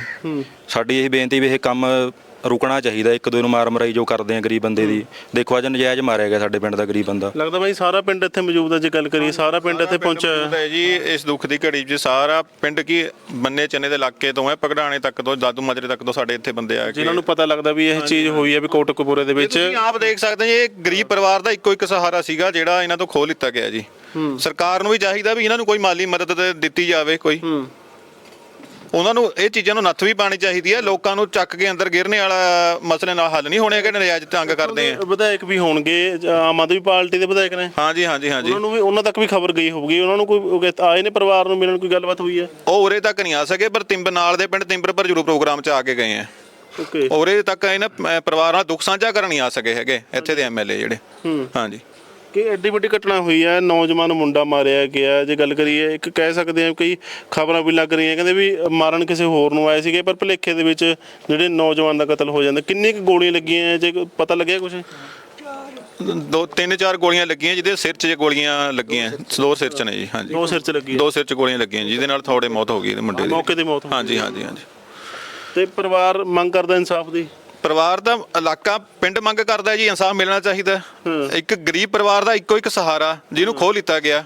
ਸਾਡੀ ਇਹ ਬੇਨਤੀ ਵੀ ਇਹ ਕੰਮ ਰੁਕਣਾ ਚਾਹੀਦਾ ਇੱਕ ਦੂਜੇ ਨੂੰ ਮਾਰ ਮਰਾਈ ਜੋ ਕਰਦੇ ਆ ਗਰੀਬ ਬੰਦੇ ਦੀ। ਦੇਖੋ ਅੱਜ ਨਜਾਇਜ਼ ਮਾਰਿਆ ਗਿਆ ਸਾਡੇ ਪਿੰਡ ਦਾ ਗਰੀਬ ਬੰਦਾ। ਲੱਗਦਾ ਬਾਈ ਸਾਰਾ ਪਿੰਡ ਇੱਥੇ ਮੌਜੂਦ ਹੈ ਜੇ ਗੱਲ ਕਰੀਏ ਸਾਰਾ ਪਿੰਡ ਇੱਥੇ ਪਹੁੰਚਿਆ ਹੋਇਆ। ਹੈ। ਹੈ ਜੀ ਇਸ ਦੁੱਖ ਦੀ ਘੜੀ 'ਚ ਸਾਰਾ ਪਿੰਡ ਕੀ ਬੰਨੇ ਚੰਨੇ ਦੇ ਇਲਾਕੇ ਤੋਂ ਹੈ ਪਗੜਾਣੇ ਤੱਕ ਤੋਂ ਦਾਦੂ ਮਾਜਰੇ ਤੱਕ ਤੋਂ ਸਾਡੇ ਇੱਥੇ ਬੰਦੇ ਆ ਕੇ। ਜਿਨ੍ਹਾਂ ਨੂੰ ਪਤਾ ਲੱਗਦਾ ਵੀ ਇਹ ਚੀਜ਼ ਹੋਈ ਹੈ ਵੀ ਕੋਟਕਪੂਰੇ ਦੇ ਵਿੱਚ। ਤੁਸੀਂ ਆਪ ਦੇਖ ਸਕਦੇ ਜੀ ਇਹ ਗਰੀਬ ਪਰਿਵਾਰ ਦਾ ਇੱਕੋ ਇੱਕ ਸਹਾਰਾ ਸੀਗਾ ਜਿਹੜਾ ਇਹਨਾਂ ਤੋਂ ਖੋਹ ਲਿੱਤਾ ਗਿਆ ਜੀ। ਸਰਕਾਰ ਨੂੰ ਵੀ ਚਾਹੀਦਾ ਵੀ ਇਹਨਾਂ ਨੂੰ ਕੋਈ ਮਾਲੀ ਮਦਦ ਦਿੱਤੀ ਜਾਵੇ ਕੋਈ। ਉਹਨਾਂ ਨੂੰ ਇਹ ਚੀਜ਼ਾਂ ਨੂੰ ਨੱਥ ਵੀ ਪਾਣੀ ਚਾਹੀਦੀ ਹੈ। ਲੋਕਾਂ ਨੂੰ ਚੱਕ ਕੇ ਅੰਦਰ ਗਿਰਨੇ ਵਾਲਾ ਮਸਲੇ ਨਾਲ ਹੱਲ ਨਹੀਂ ਹੋਣੇ ਕਿ ਨਜਾਇਜ਼ ਤੰਗ ਕਰਦੇ ਆ। ਵਿਧਾਇਕ ਵੀ ਹੋਣਗੇ ਆਮ ਆਦਮੀ ਪਾਰਟੀ ਦੇ ਵਿਧਾਇਕ ਨੇ। ਹਾਂਜੀ ਹਾਂਜੀ ਹਾਂਜੀ। ਉਹਨਾਂ ਨੂੰ ਵੀ ਉਹਨਾਂ ਤੱਕ ਵੀ ਖਬਰ ਗਈ ਹੋਊਗੀ। ਉਹਨਾਂ ਨੂੰ ਕੋਈ ਆਏ ਨੇ ਪਰਿਵਾਰ ਨੂੰ ਮਿਲਣ ਕੋਈ ਗੱਲਬਾਤ ਹੋਈ ਹੈ? ਉਹ ਉਰੇ ਤੱਕ ਨਹੀਂ ਆ ਸਕੇ ਪਰ ਤਿੰਬ ਨਾਲ ਦੇ ਪਿੰਡ ਤਿੰਬਰ ਪਰ ਜਰੂਰ ਪ੍ਰੋਗਰਾਮ 'ਚ ਆ ਕੇ ਗਏ ਆ। ਓਕੇ। ਉਰੇ ਤੱਕ ਇਹਨਾਂ ਪਰਿਵਾਰ ਨਾਲ ਦੁੱਖ ਸਾਂਝਾ ਕਰਨ ਨਹੀਂ ਆ ਸਕੇ ਹੈਗੇ ਇੱਥੇ ਦੇ ਐਮਐਲਏ ਜਿਹੜੇ। ਹਾਂਜੀ। ਕਿ ਐਡੀ ਵੱਡੀ ਘਟਨਾ ਹੋਈ ਹੈ ਨੌਜਵਾਨ ਮੁੰਡਾ ਮਾਰਿਆ ਗਿਆ। ਜੇ ਗੱਲ ਕਰੀਏ ਇੱਕ ਕਹਿ ਸਕਦੇ ਹਾਂ ਕਈ ਖਬਰਾਂ ਵੀ ਲੱਗ ਰਹੀਆਂ ਕਹਿੰਦੇ ਵੀ ਮਾਰਨ ਕਿਸੇ ਹੋਰ ਨੂੰ ਆਏ ਸੀਗੇ ਪਰ ਭਲੇਖੇ ਦੇ ਵਿੱਚ ਜਿਹੜੇ ਨੌਜਵਾਨ ਦਾ ਕਤਲ ਹੋ ਜਾਂਦਾ ਕਿੰਨੀ ਕੁ ਗੋਲੀਆਂ ਲੱਗੀਆਂ ਜੇ ਪਤਾ ਲੱਗਿਆ ਕੁਝ ਦੋ ਤਿੰਨ ਚਾਰ ਗੋਲੀਆਂ ਲੱਗੀਆਂ ਜਿਹਦੇ ਸਿਰ 'ਚ ਗੋਲੀਆਂ ਲੱਗੀਆਂ। ਦੋ ਸਿਰ 'ਚ ਨੇ ਜੀ ਹਾਂਜੀ। ਦੋ ਸਿਰ 'ਚ ਲੱਗੀ ਦੋ ਸਿਰ 'ਚ ਗੋਲੀਆਂ ਲੱਗੀਆਂ ਜਿਹਦੇ ਨਾਲ ਥੋੜੇ ਮੌਤ ਹੋ ਗਈ ਮੁੰਡੇ ਦੀ। ਮੌਕੇ ਤੇ ਮੌਤ ਹੋ ਹਾਂਜੀ ਹਾਂਜੀ ਹਾਂਜੀ। ਤੇ ਪਰਿਵਾਰ ਮੰਗ ਕਰਦਾ ਇਨਸਾਫ ਦੀ? ਪਰਿਵਾਰ ਦਾ ਇਲਾਕਾ ਪਿੰਡ ਮੰਗ ਕਰਦਾ ਜੀ ਇਨਸਾਫ ਮਿਲਣਾ ਚਾਹੀਦਾ। ਇੱਕ ਗਰੀਬ ਪਰਿਵਾਰ ਦਾ ਇੱਕੋ ਇੱਕ ਸਹਾਰਾ ਜਿਹਨੂੰ ਖੋਹ ਲਿੱਤਾ ਗਿਆ।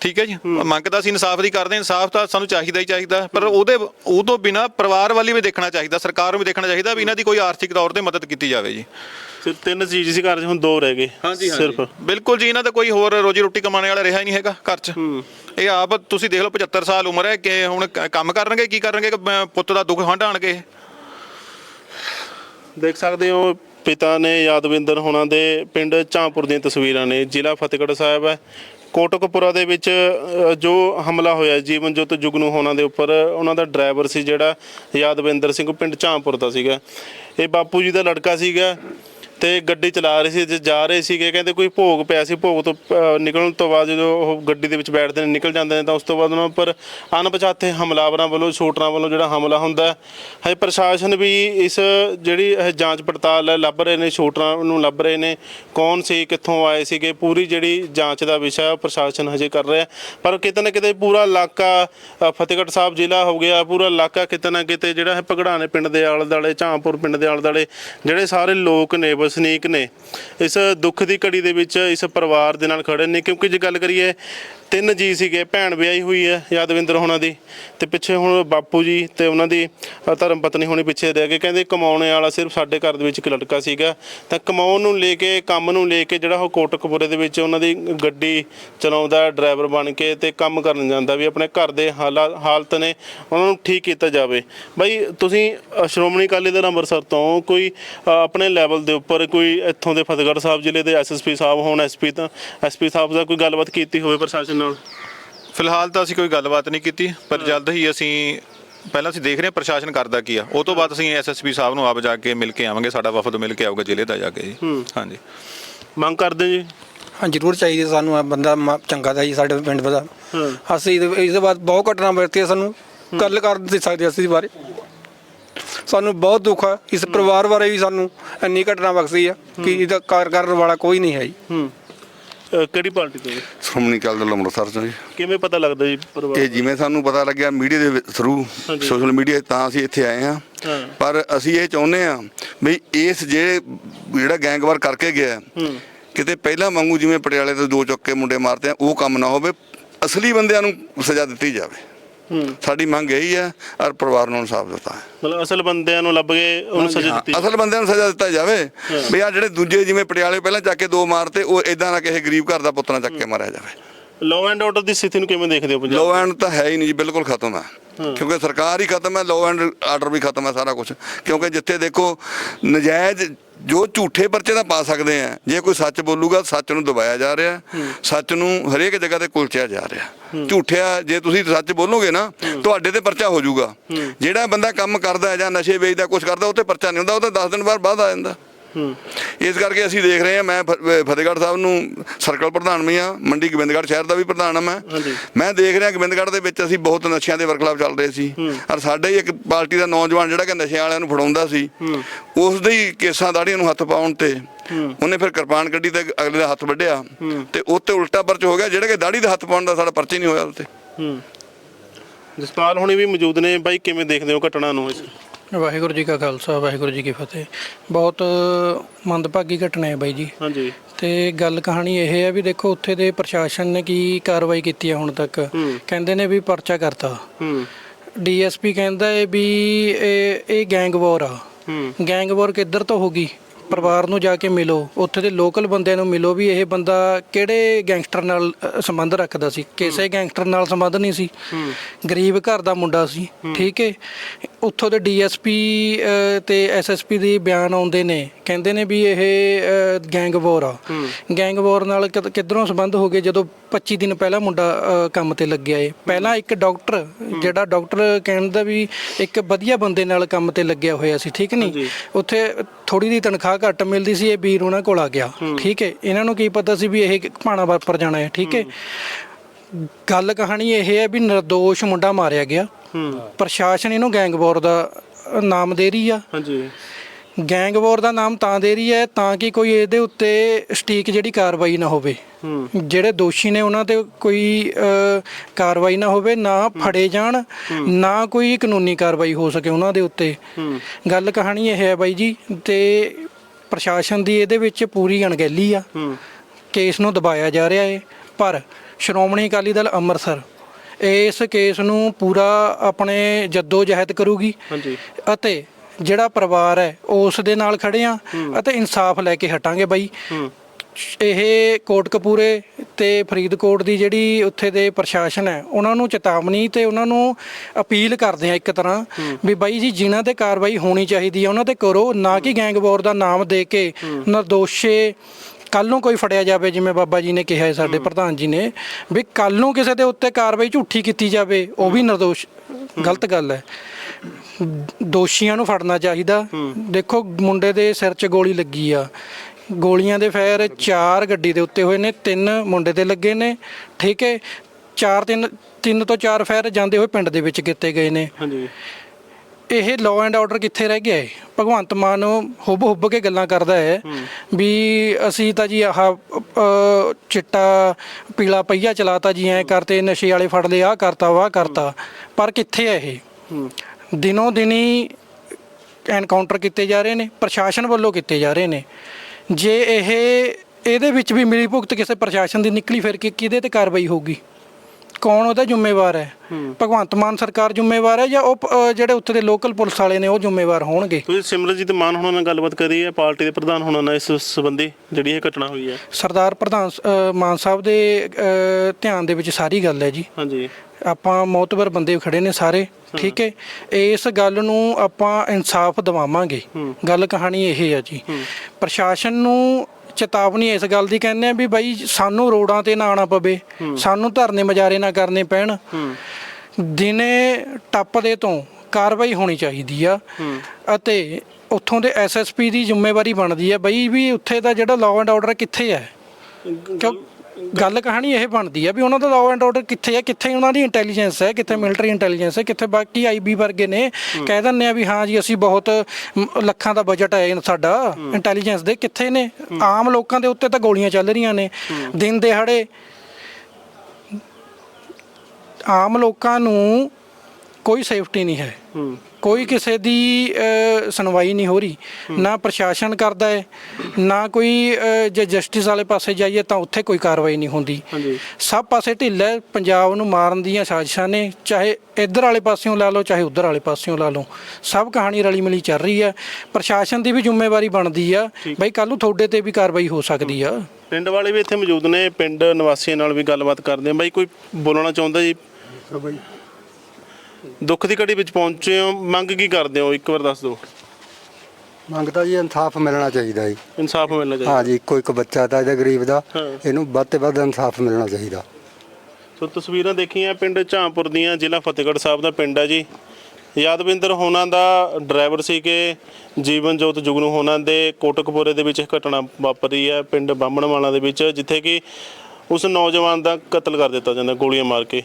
ਠੀਕ ਹੈ ਜੀ? ਮੰਗ ਤਾਂ ਅਸੀਂ ਇਨਸਾਫ ਦੀ ਕਰਦੇ ਇਨਸਾਫ ਤਾਂ ਸਾਨੂੰ ਚਾਹੀਦਾ ਹੀ ਚਾਹੀਦਾ। ਪਰ ਉਹਦੇ ਉਹ ਤੋਂ ਬਿਨਾ ਪਰਿਵਾਰ ਵਾਲੀ ਵੀ ਦੇਖਣਾ ਚਾਹੀਦਾ ਸਰਕਾਰ ਨੂੰ ਵੀ ਦੇਖਣਾ ਚਾਹੀਦਾ ਵੀ ਇਹਨਾਂ ਦੀ ਕੋਈ ਆਰਥਿਕ ਤੌਰ ਤੇ ਮਦਦ ਕੀਤੀ ਜਾਵੇ ਜੀ। ਸਿਰ ਤਿੰਨ ਚੀਜ਼ ਸੀ ਘਰ ਹੁਣ ਦੋ ਰਹਿ ਗਏ। ਸਿਰਫ। ਬਿਲਕੁਲ ਜੀ ਇਹਨਾਂ ਦਾ ਕੋਈ ਹੋਰ ਰੋਜੀ ਰੋਟੀ ਕਮਾਉਣ ਵਾਲਾ ਰਿਹਾ ਹੀ ਨਹੀਂ ਹੈਗਾ ਘਰ 'ਚ। ਇਹ ਆਪ ਤੁਸੀਂ ਦੇਖ ਲਓ 75 ਸਾਲ ਉਮਰ ਹੈ ਕਿ ਹੁਣ ਕੰਮ ਕਰਨਗੇ ਕੀ ਕਰਨਗੇ ਪੁੱਤ ਦਾ ਦੁੱਖ ਹੰਢਾਣਗੇ ਦੇਖ ਸਕਦੇ ਹੋ ਪਿਤਾ ਨੇ ਯਾਦਵਿੰਦਰ ਹੋਣਾ ਦੇ ਪਿੰਡ ਝਾਂਪੁਰ ਦੀਆਂ ਤਸਵੀਰਾਂ ਨੇ, ਜ਼ਿਲ੍ਹਾ ਫਤਿਹਗੜ੍ਹ ਸਾਹਿਬ ਹੈ। ਕੋਟਕਪੁਰਾ ਦੇ ਵਿੱਚ ਜੋ ਹਮਲਾ ਹੋਇਆ ਜੀਵਨ ਜੋਤ ਜੁਗਨੂ ਹੋਣਾ ਦੇ ਉੱਪਰ, ਉਹਨਾਂ ਦਾ ਡਰਾਈਵਰ ਸੀ ਜਿਹੜਾ ਯਾਦਵਿੰਦਰ ਸਿੰਘ ਪਿੰਡ ਝਾਂਪੁਰ ਦਾ ਸੀਗਾ। ਇਹ ਬਾਪੂ ਜੀ ਦਾ ਲੜਕਾ ਸੀਗਾ। ਤੇ ਗੱਡੀ ਚਲਾ ਰਹੇ ਸੀ ਤੇ ਜਾ ਰਹੇ ਸੀਗੇ ਕਹਿੰਦੇ ਕੋਈ ਭੋਗ ਪਿਆ ਸੀ ਭੋਗ ਤੋਂ ਅ, ਨਿਕਲਣ ਤੋਂ ਬਾਅਦ ਜਦੋਂ ਉਹ ਗੱਡੀ ਦੇ ਵਿੱਚ ਬੈਠਦੇ ਨੇ ਨਿਕਲ ਜਾਂਦੇ ਨੇ ਤਾਂ ਉਸ ਤੋਂ ਬਾਅਦ ਉਹਨਾਂ ਉੱਪਰ ਅਣਪਛਾਤੇ ਹਮਲਾਵਰਾਂ ਵੱਲੋਂ ਸ਼ੂਟਰਾਂ ਵੱਲੋਂ ਜਿਹੜਾ ਹਮਲਾ ਹੁੰਦਾ ਹੈ ਹਜੇ ਪ੍ਰਸ਼ਾਸਨ ਵੀ ਇਸ ਜਿਹੜੀ ਇਹ ਜਾਂਚ ਪੜਤਾਲ ਹੈ, ਲੱਭ ਰਹੇ ਨੇ ਸ਼ੂਟਰਾਂ ਨੂੰ ਲੱਭ ਰਹੇ ਨੇ ਕੌਣ ਸੀ ਕਿੱਥੋਂ ਆਏ ਸੀਗੇ ਪੂਰੀ ਜਿਹੜੀ ਜਾਂਚ ਦਾ ਵਿਸ਼ਾ ਹੈ, ਉਹ ਪ੍ਰਸ਼ਾਸਨ ਹਜੇ ਕਰ ਰਿਹਾ ਹੈ। ਪਰ ਕਿਤੇ ਨਾ ਕਿਤੇ ਪੂਰਾ ਇਲਾਕਾ ਅ, ਫਤਿਹਗੜ੍ਹ ਸਾਹਿਬ ਜ਼ਿਲ੍ਹਾ ਹੋ ਗਿਆ ਪੂਰਾ ਇਲਾਕਾ ਕਿਤੇ ਨਾ ਕਿਤੇ ਜਿਹੜਾ ਹੈ ਭਗੜਾਣੇ ਪਿੰਡ ਦੇ ਆਲੇ ਦੁਆਲੇ ਝਾਂਪੁਰ ਪਿੰਡ ਦੇ ਆਲੇ ਦੁਆਲੇ ਜਿਹੜੇ ਸਾਰੇ ਲੋਕ ਨੇ ਵਸਨੀਕ ਨੇ। ਇਸ ਦੁੱਖ ਦੀ ਘੜੀ ਦੇ ਵਿੱਚ ਇਸ ਪਰਿਵਾਰ ਦੇ ਨਾਲ ਖੜੇ ਨੇ। ਕਿਉਂਕਿ ਜੇ ਗੱਲ ਕਰੀਏ ਤਿੰਨ ਜੀ ਸੀਗੇ ਭੈਣ ਵਿਆਹੀ ਹੋਈ ਹੈ ਯਾਦਵਿੰਦਰ ਹੋਣਾ ਦੀ। ਤੇ ਪਿੱਛੇ ਹੁਣ ਬਾਪੂ ਜੀ ਤੇ ਉਹਨਾਂ ਦੀ ਅ, ਧਰਮ ਪਤਨੀ ਹੋਣੀ ਪਿੱਛੇ ਰਹਿ ਗਏ ਕਹਿੰਦੇ ਕਮਾਉਣ ਵਾਲਾ ਸਿਰਫ ਸਾਡੇ ਘਰ ਦੇ ਵਿੱਚ ਇੱਕ ਲੜਕਾ ਸੀਗਾ। ਤਾਂ ਕਮਾਉਣ ਨੂੰ ਲੈ ਕੇ ਕੰਮ ਨੂੰ ਲੈ ਕੇ ਜਿਹੜਾ ਉਹ ਕੋਟਕਪੁਰੇ ਦੇ ਵਿੱਚ ਉਹਨਾਂ ਦੀ ਗੱਡੀ ਚਲਾਉਂਦਾ ਡਰਾਈਵਰ ਬਣ ਕੇ ਤੇ ਕੰਮ ਕਰਨ ਜਾਂਦਾ ਵੀ ਆਪਣੇ ਘਰ ਦੇ ਹਾਲਾ- ਹਾਲਤ ਨੇ ਉਹਨਾਂ ਨੂੰ ਠੀਕ ਕੀਤਾ ਜਾਵੇ। ਬਾਈ ਤੁਸੀਂ ਅ, ਸ਼੍ਰੋਮਣੀ ਅਕਾਲੀ ਦਲ ਅੰਮ੍ਰਿਤਸਰ ਤੋਂ ਕੋਈ ਅ, ਆਪਣੇ ਲੈਵਲ ਦੇ ਉੱਪਰ ਕੋਈ ਇੱਥੋਂ ਦੇ ਫਤਿਹਗੜ੍ਹ ਸਾਹਿਬ ਜ਼ਿਲ੍ਹੇ ਦੇ ਐਸਐਸਪੀ ਸਾਹਿਬ ਹੋਣ ਐਸਪੀ ਤਾਂ ਐਸਪੀ ਸਾਹਿਬ ਦਾ ਕੋਈ ਗੱਲਬਾਤ ਕੀਤੀ ਹੋਵੇ ਪ੍ਰਸ਼ਾਸਨ ਨਾਲ? ਫਿਲਹਾਲ ਤਾਂ ਅਸੀਂ ਕੋਈ ਗੱਲਬਾਤ ਨਹੀਂ ਕੀਤੀ ਪਰ ਜਲਦ ਹੀ ਅਸੀਂ ਪਹਿਲਾਂ ਅਸੀਂ ਦੇਖ ਰਹੇ ਹਾਂ ਪ੍ਰਸ਼ਾਸਨ ਕਰਦਾ ਕੀ ਆ। ਉਹ ਤੋਂ ਬਾਅਦ ਅਸੀਂ ਐਸਐਸਪੀ ਸਾਹਿਬ ਨੂੰ ਆਪ ਜਾ ਕੇ ਮਿਲ ਕੇ ਆਵਾਂਗੇ ਸਾਡਾ ਵਫਦ ਮਿਲ ਕੇ ਆਊਗਾ ਜ਼ਿਲ੍ਹੇ ਦਾ ਜਾ ਕੇ ਜੀ। ਹਾਂਜੀ। ਮੰਗ ਕਰਦੇ ਜੀ? ਹਾਂ ਜ਼ਰੂਰ ਚਾਹੀਦੀ ਸਾਨੂੰ ਆ ਬੰਦਾ ਮ- ਚੰਗਾ ਦਾ ਜੀ ਸਾਡੇ ਪਿੰਡ ਦਾ। ਹਾਂ। ਅਸੀਂ ਇਹਦੇ- ਇਸ ਤੋਂ ਬਾਅਦ ਬਹੁਤ ਘਟਨਾ ਵਰਤੀ ਹੈ ਸਾਨੂੰ। ਗੱਲ ਕਰ ਦੇ ਸਕਦੇ ਅਸੀਂ ਇਸ ਬਾਰੇ। ਸਾਨੂੰ ਬਹੁਤ ਦੁੱਖ ਆ ਇਸ ਪਰਿਵਾਰ ਬਾਰੇ ਵੀ ਸਾਨੂੰ ਇੰਨੀ ਘਟਨਾ ਬਖਸ਼ੀ ਆ ਕਿ ਇਹਦਾ ਕਾਰ ਕਰਨ ਵਾਲਾ ਕੋਈ ਨਹੀਂ ਹੈ ਜੀ। ਹੂੰ। ਕਿਹੜੀ ਪਾਰਟੀ ਤੋਂ ਜੀ? ਸ਼੍ਰੋਮਣੀ ਅਕਾਲੀ ਦਲ ਅੰਮ੍ਰਿਤਸਰ ਤੋਂ ਜੀ ਕਿਵੇਂ ਪਤਾ ਲੱਗਦਾ ਜੀ ਪਰਿਵਾਰ ਇਹ ਜਿਵੇਂ ਸਾਨੂੰ ਪਤਾ ਲੱਗਿਆ ਮੀਡੀਆ ਦੇ ਥਰੂ ਹਾਂਜੀ। ਸੋਸ਼ਲ ਮੀਡੀਆ ਤਾਂ ਅਸੀਂ ਇੱਥੇ ਆਏ ਹਾਂ। ਹਾਂ। ਪਰ ਅਸੀਂ ਇਹ ਚਾਹੁੰਦੇ ਹਾਂ ਵੀ ਇਸ ਜਿਹੜੇ ਜਿਹੜਾ ਗੈਂਗਵਾਰ ਕਰਕੇ ਗਿਆ ਹੂੰ ਕਿਤੇ ਪਹਿਲਾਂ ਵਾਂਗੂ ਜਿਵੇਂ ਪਟਿਆਲੇ ਤੋਂ ਦੋ ਚੱਕੇ ਮੁੰਡੇ ਮਾਰਦੇ ਆ ਉਹ ਕੰਮ ਨਾ ਹੋਵੇ ਅਸਲੀ ਬੰਦਿਆਂ ਨੂੰ ਸਜ਼ਾ ਦਿੱਤੀ ਜਾਵੇ। ਸਾਡੀ ਮੰਗ ਇਹੀ ਹੈ ਔਰ ਪਰਿਵਾਰ ਨੂੰ ਇਨਸਾਫ ਦਿੱਤਾ। ਹੈ ਮਤਲਬ ਅਸਲ ਬੰਦਿਆਂ ਨੂੰ ਲੱਭ ਕੇ ਉਹਨੂੰ ਸਜ਼ਾ ਦਿੱਤੀ। ਅਸਲ ਬੰਦਿਆਂ ਨੂੰ ਸਜ਼ਾ ਦਿੱਤਾ ਜਾਵੇ। ਵੀ ਆ ਜਿਹੜੇ ਦੂਜੇ ਜਿਵੇਂ ਪਟਿਆਲੇ ਪਹਿਲਾਂ ਚੱਕ ਕੇ ਦੋ ਮਾਰਤੇ ਉਹ ਇਦਾਂ ਨਾ ਕਿਸੇ ਗਰੀਬ ਘਰ ਦਾ ਪੁੱਤ ਨਾ ਚੱਕ ਕੇ ਮਾਰਿਆ ਜਾਵੇ। ਲਾਅ ਐਂਡ ਆਰਡਰ ਦੀ ਸਥਿਤੀ ਨੂੰ ਕਿਵੇਂ ਦੇਖਦੇ ਹੋ ਪੰਜਾਬ ਲੋ ਐਂਡ ਤਾਂ ਹੈ ਹੀ ਨਹੀਂ ਜੀ ਬਿਲਕੁਲ ਖਤਮ ਹੈ। ਕਿਉਂਕਿ ਸਰਕਾਰ ਹੀ ਖਤਮ ਹੈ ਲੋ ਐਂਡ ਆਰਡਰ ਵੀ ਖਤਮ ਹੈ ਸਾਰਾ ਕੁਝ ਕਿਉਂਕਿ ਜਿੱਥੇ ਦੇਖੋ ਨਜਾਇਜ਼ ਜੋ ਝੂਠੇ ਪਰਚੇ ਦਾ ਪਾ ਸਕਦੇ ਆ। ਜੇ ਕੋਈ ਸੱਚ ਬੋਲੂਗਾ ਸੱਚ ਨੂੰ ਦਬਾਇਆ ਜਾ ਰਿਹਾ। ਸੱਚ ਨੂੰ ਹਰੇਕ ਜਗ੍ਹਾ ਤੇ ਕੁਲਚਿਆ ਜਾ ਰਿਹਾ। ਝੂਠਿਆ ਜੇ ਤੁਸੀਂ ਸੱਚ ਬੋਲੋਗੇ ਨਾ ਤੁਹਾਡੇ ਤੇ ਪਰਚਾ ਹੋ ਜਾਊਗਾ। ਜਿਹੜਾ ਬੰਦਾ ਕੰਮ ਕਰਦਾ ਜਾਂ ਨਸ਼ੇ ਵੇਚਦਾ ਕੁਝ ਕਰਦਾ ਉਹ ਤੇ ਪਰਚਾ ਨਹੀਂ ਹੁੰਦਾ। ਉਹ ਤਾਂ 10 ਦਿਨ ਬਾਅਦ ਬਾਅਦ ਆ ਜਾਂਦਾ। ਇਸ ਕਰਕੇ ਅਸੀਂ ਦੇਖ ਰਹੇ ਹਾਂ ਮੈਂ ਫਤਿਹਗੜ੍ਹ ਸਾਹਿਬ ਨੂੰ ਸਰਕਲ ਪ੍ਰਧਾਨ ਵੀ ਆ ਮੰਡੀ ਗੋਬਿੰਦਗੜ੍ਹ ਸ਼ਹਿਰ ਦਾ ਵੀ ਪ੍ਰਧਾਨ ਆ ਮੈਂ। ਮੈਂ ਦੇਖ ਰਿਹਾ ਗੋਬਿੰਦਗੜ੍ਹ ਦੇ ਵਿੱਚ ਅਸੀਂ ਬਹੁਤ ਨਸ਼ਿਆਂ ਦੇ ਵਰਕਲਾਪ ਚੱਲ ਰਹੇ ਸੀ। ਔਰ ਸਾਡੇ ਹੀ ਇੱਕ ਪਾਰਟੀ ਦਾ ਨੌਜਵਾਨ ਜਿਹੜਾ ਕਿ ਨਸ਼ਿਆਂ ਵਾਲਿਆਂ ਨੂੰ ਫੜਾਉਂਦਾ ਸੀ ਉਸ ਦੇ ਹੀ ਕੇਸਾਂ ਦਾੜੀਆਂ ਨੂੰ ਹੱਥ ਪਾਉਣ ਤੇ ਉਹਨੇ ਫਿਰ ਕਿਰਪਾਨ ਕੱਢੀ ਤੇ ਅਗਲੇ ਦਾ ਹੱਥ ਵੱਢਿਆ। ਤੇ ਉਹ ਤੇ ਉਲਟਾ ਪਰਚ ਹੋ ਗਿਆ ਜਿਹੜਾ ਕਿ ਦਾੜੀ ਦੇ ਹੱਥ ਪਾਉਣ ਦਾ ਸਾਡਾ ਪਰਚ ਹੀ ਨਹੀਂ ਹੋਇਆ ਉਹਤੇ ਹੂੰ। ਜਸਪਾਲ ਹੁਣੀ ਵੀ ਮੌਜੂਦ ਨੇ ਬਾਈ ਕਿਵੇਂ ਦੇਖਦੇ ਹੋ ਘਟਨਾ ਨੂੰ ਇਸ ਵਾਹਿਗੁਰੂ ਜੀ ਕਾ ਖਾਲਸਾ ਵਾਹਿਗੁਰੂ ਜੀ ਕੀ ਫਤਿਹ। ਬਹੁਤ ਮੰਦਭਾਗੀ ਘਟਨਾ ਹੈ ਬਾਈ ਜੀ। ਹਾਂਜੀ। ਤੇ ਗੱਲ ਕਹਾਣੀ ਇਹ ਹੈ ਵੀ ਦੇਖੋ ਉੱਥੇ ਦੇ ਪ੍ਰਸ਼ਾਸਨ ਨੇ ਕੀ ਕਾਰਵਾਈ ਕੀਤੀ ਹੈ ਹੁਣ ਤੱਕ। ਕਹਿੰਦੇ ਨੇ ਵੀ ਪਰਚਾ ਕਰਤਾ। ਹੂੰ। ਡੀਐਸਪੀ ਕਹਿੰਦਾ ਹੈ ਵੀ ਇਹ ਇਹ ਗੈਂਗ ਵਾਰ ਆ। ਹੂੰ। ਗੈਂਗ ਵਾਰ ਕਿੱਧਰ ਤੋਂ ਹੋਗੀ ਪਰਿਵਾਰ ਨੂੰ ਜਾ ਕੇ ਮਿਲੋ ਉੱਥੇ ਦੇ ਲੋਕਲ ਬੰਦਿਆਂ ਨੂੰ ਮਿਲੋ ਵੀ ਇਹ ਬੰਦਾ ਕਿਹੜੇ ਗੈਂਗਸਟਰ ਨਾਲ ਅ, ਸੰਬੰਧ ਰੱਖਦਾ ਸੀ? ਕਿਸੇ ਗੈਂਗਸਟਰ ਨਾਲ ਸੰਬੰਧ ਨਹੀਂ ਸੀ। ਗਰੀਬ ਘਰ ਦਾ ਮੁੰਡਾ ਸੀ ਠੀਕ ਹੈ ਉੱਥੋਂ ਦੇ ਡੀਐਸਪੀ ਤੇ ਐਸਐਸਪੀ ਦੇ ਬਿਆਨ ਆਉਂਦੇ ਨੇ ਕਹਿੰਦੇ ਨੇ ਵੀ ਇਹ ਗੈਂਗ ਵਾਰ ਆ। ਗੈਂਗ ਵਾਰ ਨਾਲ ਕਿਧ- ਕਿੱਧਰੋਂ ਸੰਬੰਧ ਹੋ ਗਏ? ਜਦੋਂ 25 ਦਿਨ ਪਹਿਲਾਂ ਮੁੰਡਾ ਅ, ਕੰਮ ਤੇ ਲੱਗਿਆ ਏ। ਪਹਿਲਾਂ ਇੱਕ ਡਾਕਟਰ ਜਿਹੜਾ ਡਾਕਟਰ ਕਹਿੰਦਾ ਵੀ ਇੱਕ ਵਧੀਆ ਬੰਦੇ ਨਾਲ ਕੰਮ ਤੇ ਲੱਗਿਆ ਹੋਇਆ ਸੀ ਠੀਕ ਨਹੀਂ? ਉੱਥੇ ਥੋੜੀ ਦੀ ਤਨਖਾਹ ਘੱਟ ਮਿਲਦੀ ਸੀ ਇਹ ਵੀਰ ਉਹਨਾਂ ਕੋਲ ਆ ਗਿਆ ਠੀਕ ਹੈ ਇਹਨਾਂ ਨੂੰ ਕੀ ਪਤਾ ਸੀ ਵੀ ਇਹ ਭਾਣਾ ਵਾਪਰ ਜਾਣਾ ਹੈ ਠੀਕ ਹੈ। ਗੱਲ ਕਹਾਣੀ ਇਹ ਹੈ ਵੀ ਨਿਰਦੋਸ਼ ਮੁੰਡਾ ਮਾਰਿਆ ਗਿਆ। ਪ੍ਰਸ਼ਾਸਨ ਇਹਨੂੰ ਗੈਂਗ ਵਾਰ ਦਾ ਅ, ਨਾਮ ਦੇ ਰਹੀ ਆ। ਹਾਂਜੀ। ਗੈਂਗ ਵਾਰ ਦਾ ਨਾਮ ਤਾਂ ਦੇ ਰਹੀ ਹੈ ਤਾਂ ਕਿ ਕੋਈ ਇਹਦੇ ਉੱਤੇ ਸਟੀਕ ਜਿਹੜੀ ਕਾਰਵਾਈ ਨਾ ਹੋਵੇ। ਜਿਹੜੇ ਦੋਸ਼ੀ ਨੇ ਉਹਨਾਂ ਤੇ ਕੋਈ ਕਾਰਵਾਈ ਨਾ ਹੋਵੇ ਨਾ ਫੜੇ ਜਾਣ ਨਾ ਕੋਈ ਕਾਨੂੰਨੀ ਕਾਰਵਾਈ ਹੋ ਸਕੇ ਉਹਨਾਂ ਦੇ ਉੱਤੇ। ਗੱਲ ਕਹਾਣੀ ਇਹ ਹੈ ਬਾਈ ਜੀ ਤੇ ਪ੍ਰਸ਼ਾਸਨ ਦੀ ਇਹਦੇ ਵਿੱਚ ਪੂਰੀ ਅਣਗਹਿਲੀ ਆ। ਕੇਸ ਨੂੰ ਦਬਾਇਆ ਜਾ ਰਿਹਾ ਹੈ ਪਰ ਸ਼੍ਰੋਮਣੀ ਅਕਾਲੀ ਦਲ ਅੰਮ੍ਰਿਤਸਰ ਇਸ ਕੇਸ ਨੂੰ ਪੂਰਾ ਆਪਣੇ ਜੱਦੋ ਜਹਿਦ ਕਰੂਗੀ ਹਾਂਜੀ। ਅਤੇ ਜਿਹੜਾ ਪਰਿਵਾਰ ਹੈ ਉਸ ਦੇ ਨਾਲ ਖੜੇ ਆ ਅਤੇ ਇਨਸਾਫ ਲੈ ਕੇ ਹਟਾਂਗੇ ਬਾਈ। ਇਹ ਕੋਟਕਪੂਰੇ ਤੇ ਫਰੀਦਕੋਟ ਦੀ ਜਿਹੜੀ ਉੱਥੇ ਦੇ ਪ੍ਰਸ਼ਾਸਨ ਹੈ ਉਹਨਾਂ ਨੂੰ ਚੇਤਾਵਨੀ ਤੇ ਉਹਨਾਂ ਨੂੰ ਅਪੀਲ ਕਰਦੇ ਆ ਇੱਕ ਤਰ੍ਹਾਂ ਵੀ ਬਾਈ ਜੀ ਜਿਨ੍ਹਾਂ ਤੇ ਕਾਰਵਾਈ ਹੋਣੀ ਚਾਹੀਦੀ ਹੈ ਉਹਨਾਂ ਤੇ ਕਰੋ। ਨਾ ਕਿ ਗੈਂਗ ਵਾਰ ਦਾ ਨਾਮ ਦੇ ਕੇ ਨਿਰਦੋਸ਼ੇ ਕੱਲ ਨੂੰ ਕੋਈ ਫੜਿਆ ਜਾਵੇ ਜਿਵੇਂ ਬਾਬਾ ਜੀ ਨੇ ਕਿਹਾ ਹੈ ਸਾਡੇ ਪ੍ਰਧਾਨ ਜੀ ਨੇ ਵੀ ਕੱਲ ਨੂੰ ਕਿਸੇ ਦੇ ਉੱਤੇ ਕਾਰਵਾਈ ਝੂਠੀ ਕੀਤੀ ਜਾਵੇ ਉਹ ਵੀ ਨਿਰਦੋਸ਼ ਗਲਤ ਗੱਲ ਹੈ। ਦੋਸ਼ੀਆਂ ਨੂੰ ਫੜਨਾ ਚਾਹੀਦਾ। ਦੇਖੋ ਮੁੰਡੇ ਦੇ ਸਿਰ 'ਚ ਗੋਲੀ ਲੱਗੀ ਆ। ਗੋਲੀਆਂ ਦੇ ਫਾਇਰ ਚਾਰ ਗੱਡੀ ਦੇ ਉੱਤੇ ਹੋਏ ਨੇ ਤਿੰਨ ਮੁੰਡੇ ਤੇ ਲੱਗੇ ਨੇ ਠੀਕ ਹੈ ਚਾਰ ਤਿੰਨ ਤਿੰਨ ਤੋਂ ਚਾਰ ਫਾਇਰ ਜਾਂਦੇ ਹੋਏ ਪਿੰਡ ਦੇ ਵਿੱਚ ਕੀਤੇ ਗਏ ਨੇ। ਹਾਂਜੀ। ਇਹ ਲਾਅ ਐਂਡ ਆਰਡਰ ਕਿੱਥੇ ਰਹਿ ਗਿਆ ਹੈ ਭਗਵੰਤ ਮਾਨ ਹੁੱਬ ਹੁੱਬ ਕੇ ਗੱਲਾਂ ਕਰਦਾ ਹੈ। ਵੀ ਅਸੀਂ ਤਾਂ ਜੀ ਆਹ ਚਿੱਟਾ ਪੀਲਾ ਪਈਆ ਚਲਾਤਾ ਜੀ ਐ ਕਰਤੇ ਨਸ਼ੇ ਵਾਲੇ ਫੜ ਲਏ ਆਹ ਕਰਤਾ ਵਾਹ ਕਰਤਾ। ਪਰ ਕਿੱਥੇ ਹੈ ਇਹ? ਦਿਨੋਂ ਦਿਨੀ ਐਨਕਾਊਂਟਰ ਕੀਤੇ ਜਾ ਰਹੇ ਨੇ ਪ੍ਰਸ਼ਾਸਨ ਵੱਲੋਂ ਕੀਤੇ ਜਾ ਰਹੇ ਨੇ। ਜੇ ਇਹ ਇਹਦੇ ਵਿੱਚ ਵੀ ਮਿਲੀ ਭੁਗਤ ਕਿਸੇ ਪ੍ਰਸ਼ਾਸਨ ਦੀ ਨਿਕਲੀ ਫਿਰ ਕਿ ਕਿਹਦੇ ਤੇ ਕਾਰਵਾਈ ਹੋਊਗੀ? ਕੌਣ ਉਹਦਾ ਜ਼ਿੰਮੇਵਾਰ ਹੈ? ਭਗਵੰਤ ਮਾਨ ਸਰਕਾਰ ਜ਼ਿੰਮੇਵਾਰ ਹੈ ਜਾਂ ਉਹ ਜਿਹੜੇ ਉੱਥੇ ਦੇ ਲੋਕਲ ਪੁਲਿਸ ਵਾਲੇ ਨੇ ਉਹ ਜ਼ਿੰਮੇਵਾਰ ਹੋਣਗੇ? ਤੁਸੀਂ ਸਿਮਰਜੀਤ ਮਾਨ ਹੋਣਾ ਨਾਲ ਗੱਲਬਾਤ ਕਰੀ ਹੈ ਪਾਰਟੀ ਦੇ ਪ੍ਰਧਾਨ ਹੋਣਾ ਨਾਲ ਇਸ ਸੰਬੰਧੀ ਜਿਹੜੀ ਇਹ ਘਟਨਾ ਹੋਈ ਹੈ? ਸਰਦਾਰ ਪ੍ਰਧਾਨ ਮਾਨ ਸਾਹਿਬ ਦੇ ਧਿਆਨ ਦੇ ਵਿੱਚ ਸਾਰੀ ਗੱਲ ਹੈ ਜੀ। ਹਾਂਜੀ। ਆਪਾਂ ਮੋਤਬਰ ਬੰਦੇ ਖੜੇ ਨੇ ਸਾਰੇ ਠੀਕ ਹੈ? ਇਸ ਗੱਲ ਨੂੰ ਆਪਾਂ ਇਨਸਾਫ ਦਿਵਾਵਾਂਗੇ। ਗੱਲ ਕਹਾਣੀ ਇਹ ਹੈ ਜੀ। ਪ੍ਰਸ਼ਾਸਨ ਨੂੰ ਚੇਤਾਵਨੀ ਇਸ ਗੱਲ ਦੀ ਕਹਿੰਦੇ ਆ ਵੀ ਬਾਈ ਸਾਨੂੰ ਰੋਡਾਂ ਤੇ ਨਾ ਆਣਾ ਪਵੇ ਸਾਨੂੰ ਧਰਨੇ ਮਜਾਰੇ ਨਾ ਕਰਨੇ ਪੈਣ। ਦਿਨੇ ਟੱਪ ਦੇ ਤੋਂ ਕਾਰਵਾਈ ਹੋਣੀ ਚਾਹੀਦੀ ਆ। ਅਤੇ ਉੱਥੋਂ ਦੇ ਐਸਐਸਪੀ ਦੀ ਜ਼ਿੰਮੇਵਾਰੀ ਬਣਦੀ ਆ ਬਈ ਵੀ ਉੱਥੇ ਦਾ ਜਿਹੜਾ ਲਾਅ ਐਂਡ ਆਰਡਰ ਕਿੱਥੇ ਹੈ? ਕਿਉਂ? ਗੱਲ ਕਹਾਣੀ ਇਹ ਬਣਦੀ ਆ ਵੀ ਉਹਨਾਂ ਦਾ ਲਾਅ ਐਂਡ ਆਰਡਰ ਕਿੱਥੇ ਹੈ ਕਿੱਥੇ ਉਹਨਾਂ ਦੀ ਇੰਟੈਲੀਜੈਂਸ ਹੈ ਕਿੱਥੇ ਮਿਲਟਰੀ ਇੰਟੈਲੀਜੈਂਸ ਹੈ ਕਿੱਥੇ ਬਾਕੀ ਆਈਬੀ ਵਰਗੇ ਨੇ। ਕਹਿ ਦਿੰਦੇ ਆ ਵੀ ਹਾਂ ਜੀ ਅਸੀਂ ਬਹੁਤ ਮ, ਲੱਖਾਂ ਦਾ ਬਜਟ ਹੈ ਸਾਡਾ ਇੰਟੈਲੀਜੈਂਸ ਦੇ ਕਿੱਥੇ ਨੇ? ਆਮ ਲੋਕਾਂ ਦੇ ਉੱਤੇ ਤਾਂ ਗੋਲੀਆਂ ਚੱਲ ਰਹੀਆਂ ਨੇ। ਦਿਨ ਦਿਹਾੜੇ ਆਮ ਲੋਕਾਂ ਨੂੰ ਕੋਈ ਸੇਫਟੀ ਨਹੀਂ ਹੈ। ਕੋਈ ਕਿਸੇ ਦੀ ਸੁਣਵਾਈ ਨਹੀਂ ਹੋ ਰਹੀ। ਨਾ ਪ੍ਰਸ਼ਾਸਨ ਕਰਦਾ ਹੈ ਨਾ ਕੋਈ ਜੇ ਜਸਟਿਸ ਵਾਲੇ ਪਾਸੇ ਜਾਈਏ ਤਾਂ ਉੱਥੇ ਕੋਈ ਕਾਰਵਾਈ ਨਹੀਂ ਹੁੰਦੀ। ਹਾਂਜੀ। ਸਭ ਪਾਸੇ ਢਿੱਲ ਹੈ ਪੰਜਾਬ ਨੂੰ ਮਾਰਨ ਦੀਆਂ ਸਾਜ਼ਿਸ਼ਾਂ ਨੇ ਚਾਹੇ ਇੱਧਰ ਵਾਲੇ ਪਾਸਿਓਂ ਲਾ ਲਓ ਚਾਹੇ ਉੱਧਰ ਵਾਲੇ ਪਾਸਿਓਂ ਲਾ ਲਓ। ਸਭ ਕਹਾਣੀ ਰਲੀ ਮਿਲੀ ਚੱਲ ਰਹੀ ਹੈ। ਪ੍ਰਸ਼ਾਸਨ ਦੀ ਵੀ ਜ਼ਿੰਮੇਵਾਰੀ ਬਣਦੀ ਆ ਬਈ ਕੱਲ ਨੂੰ ਤੁਹਾਡੇ ਤੇ ਵੀ ਕਾਰਵਾਈ ਹੋ ਸਕਦੀ ਆ। ਪਿੰਡ ਵਾਲੇ ਵੀ ਇੱਥੇ ਮੌਜੂਦ ਨੇ ਪਿੰਡ ਨਿਵਾਸੀਆਂ ਨਾਲ ਵੀ ਗੱਲਬਾਤ ਕਰਦੇ ਆ। ਬਾਈ ਕੋਈ ਬੋਲਣਾ ਚਾਹੁੰਦਾ ਜੀ? ਦੁੱਖ ਦੀ ਘੜੀ ਵਿੱਚ ਪਹੁੰਚੇ ਹੋ ਮੰਗ ਕੀ ਕਰਦੇ ਹੋ? ਇੱਕ ਵਾਰ ਦੱਸ ਦਿਓ। ਮੰਗਦਾ ਜੀ ਇਨਸਾਫ ਮਿਲਣਾ ਚਾਹੀਦਾ ਜੀ। ਇਨਸਾਫ ਮਿਲਣਾ ਚਾਹੀਦਾ। ਹਾਂ ਜੀ ਇੱਕੋ ਇੱਕ ਬੱਚਾ ਤਾਂ ਇਹਦਾ ਗਰੀਬ ਦਾ ਹਾਂ। ਇਹਨੂੰ ਵੱਧ ਤੋਂ ਵੱਧ ਇਨਸਾਫ ਮਿਲਣਾ ਚਾਹੀਦਾ। ਸੋ ਤਸਵੀਰਾਂ ਦੇਖੀਆਂ ਪਿੰਡ ਝਾਂਪੁਰ ਦੀਆਂ ਜ਼ਿਲ੍ਹਾ ਫਤਿਹਗੜ੍ਹ ਸਾਹਿਬ ਦਾ ਪਿੰਡ ਹੈ ਜੀ। ਯਾਦਵਿੰਦਰ ਹੋਣਾ ਦਾ ਡਰਾਈਵਰ ਸੀ ਕਿ ਜੀਵਨ ਜੋਤ ਜੁਗਨੂ ਹੋਣਾ ਦੇ ਕੋਟਕਪੂਰੇ ਦੇ ਵਿੱਚ ਇਹ ਘਟਨਾ ਵਾਪਰੀ ਹੈ ਪਿੰਡ ਬਾਹਮਣਵਾਲਾ ਦੇ ਵਿੱਚ ਜਿੱਥੇ ਕਿ ਉਸ ਨੌਜਵਾਨ ਦਾ ਕਤਲ ਕਰ ਦਿੱਤਾ ਜਾਂਦਾ ਗੋਲੀਆਂ ਮਾਰ ਕੇ।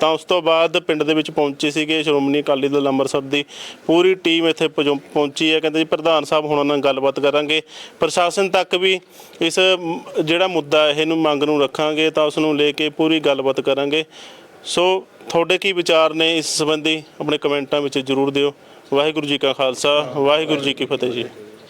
ਤਾਂ ਉਸ ਤੋਂ ਬਾਅਦ ਪਿੰਡ ਦੇ ਵਿੱਚ ਪਹੁੰਚੇ ਸੀਗੇ ਸ਼੍ਰੋਮਣੀ ਅਕਾਲੀ ਦਲ ਅੰਮ੍ਰਿਤਸਰ ਦੀ। ਪੂਰੀ ਟੀਮ ਇੱਥੇ ਪਹੁੰਚ- ਪਹੁੰਚੀ ਹੈ। ਕਹਿੰਦੇ ਜੀ ਪ੍ਰਧਾਨ ਸਾਹਿਬ ਹੁਣਾਂ ਨਾਲ ਗੱਲਬਾਤ ਕਰਾਂਗੇ। ਪ੍ਰਸ਼ਾਸਨ ਤੱਕ ਵੀ ਇਸ ਮ, ਜਿਹੜਾ ਮੁੱਦਾ ਇਹਨੂੰ ਮੰਗ ਨੂੰ ਰੱਖਾਂਗੇ ਤਾਂ ਉਸ ਨੂੰ ਲੈ ਕੇ ਪੂਰੀ ਗੱਲਬਾਤ ਕਰਾਂਗੇ। ਸੋ ਤੁਹਾਡੇ ਕੀ ਵਿਚਾਰ ਨੇ ਇਸ ਸੰਬੰਧੀ? ਆਪਣੇ ਕਮੈਂਟਾਂ ਵਿੱਚ ਜ਼ਰੂਰ ਦਿਓ। ਵਾਹਿਗੁਰੂ ਜੀ ਕਾ ਖਾਲਸਾ ਵਾਹਿਗੁਰੂ ਜੀ ਕੀ ਫਤਿਹ ਜੀ।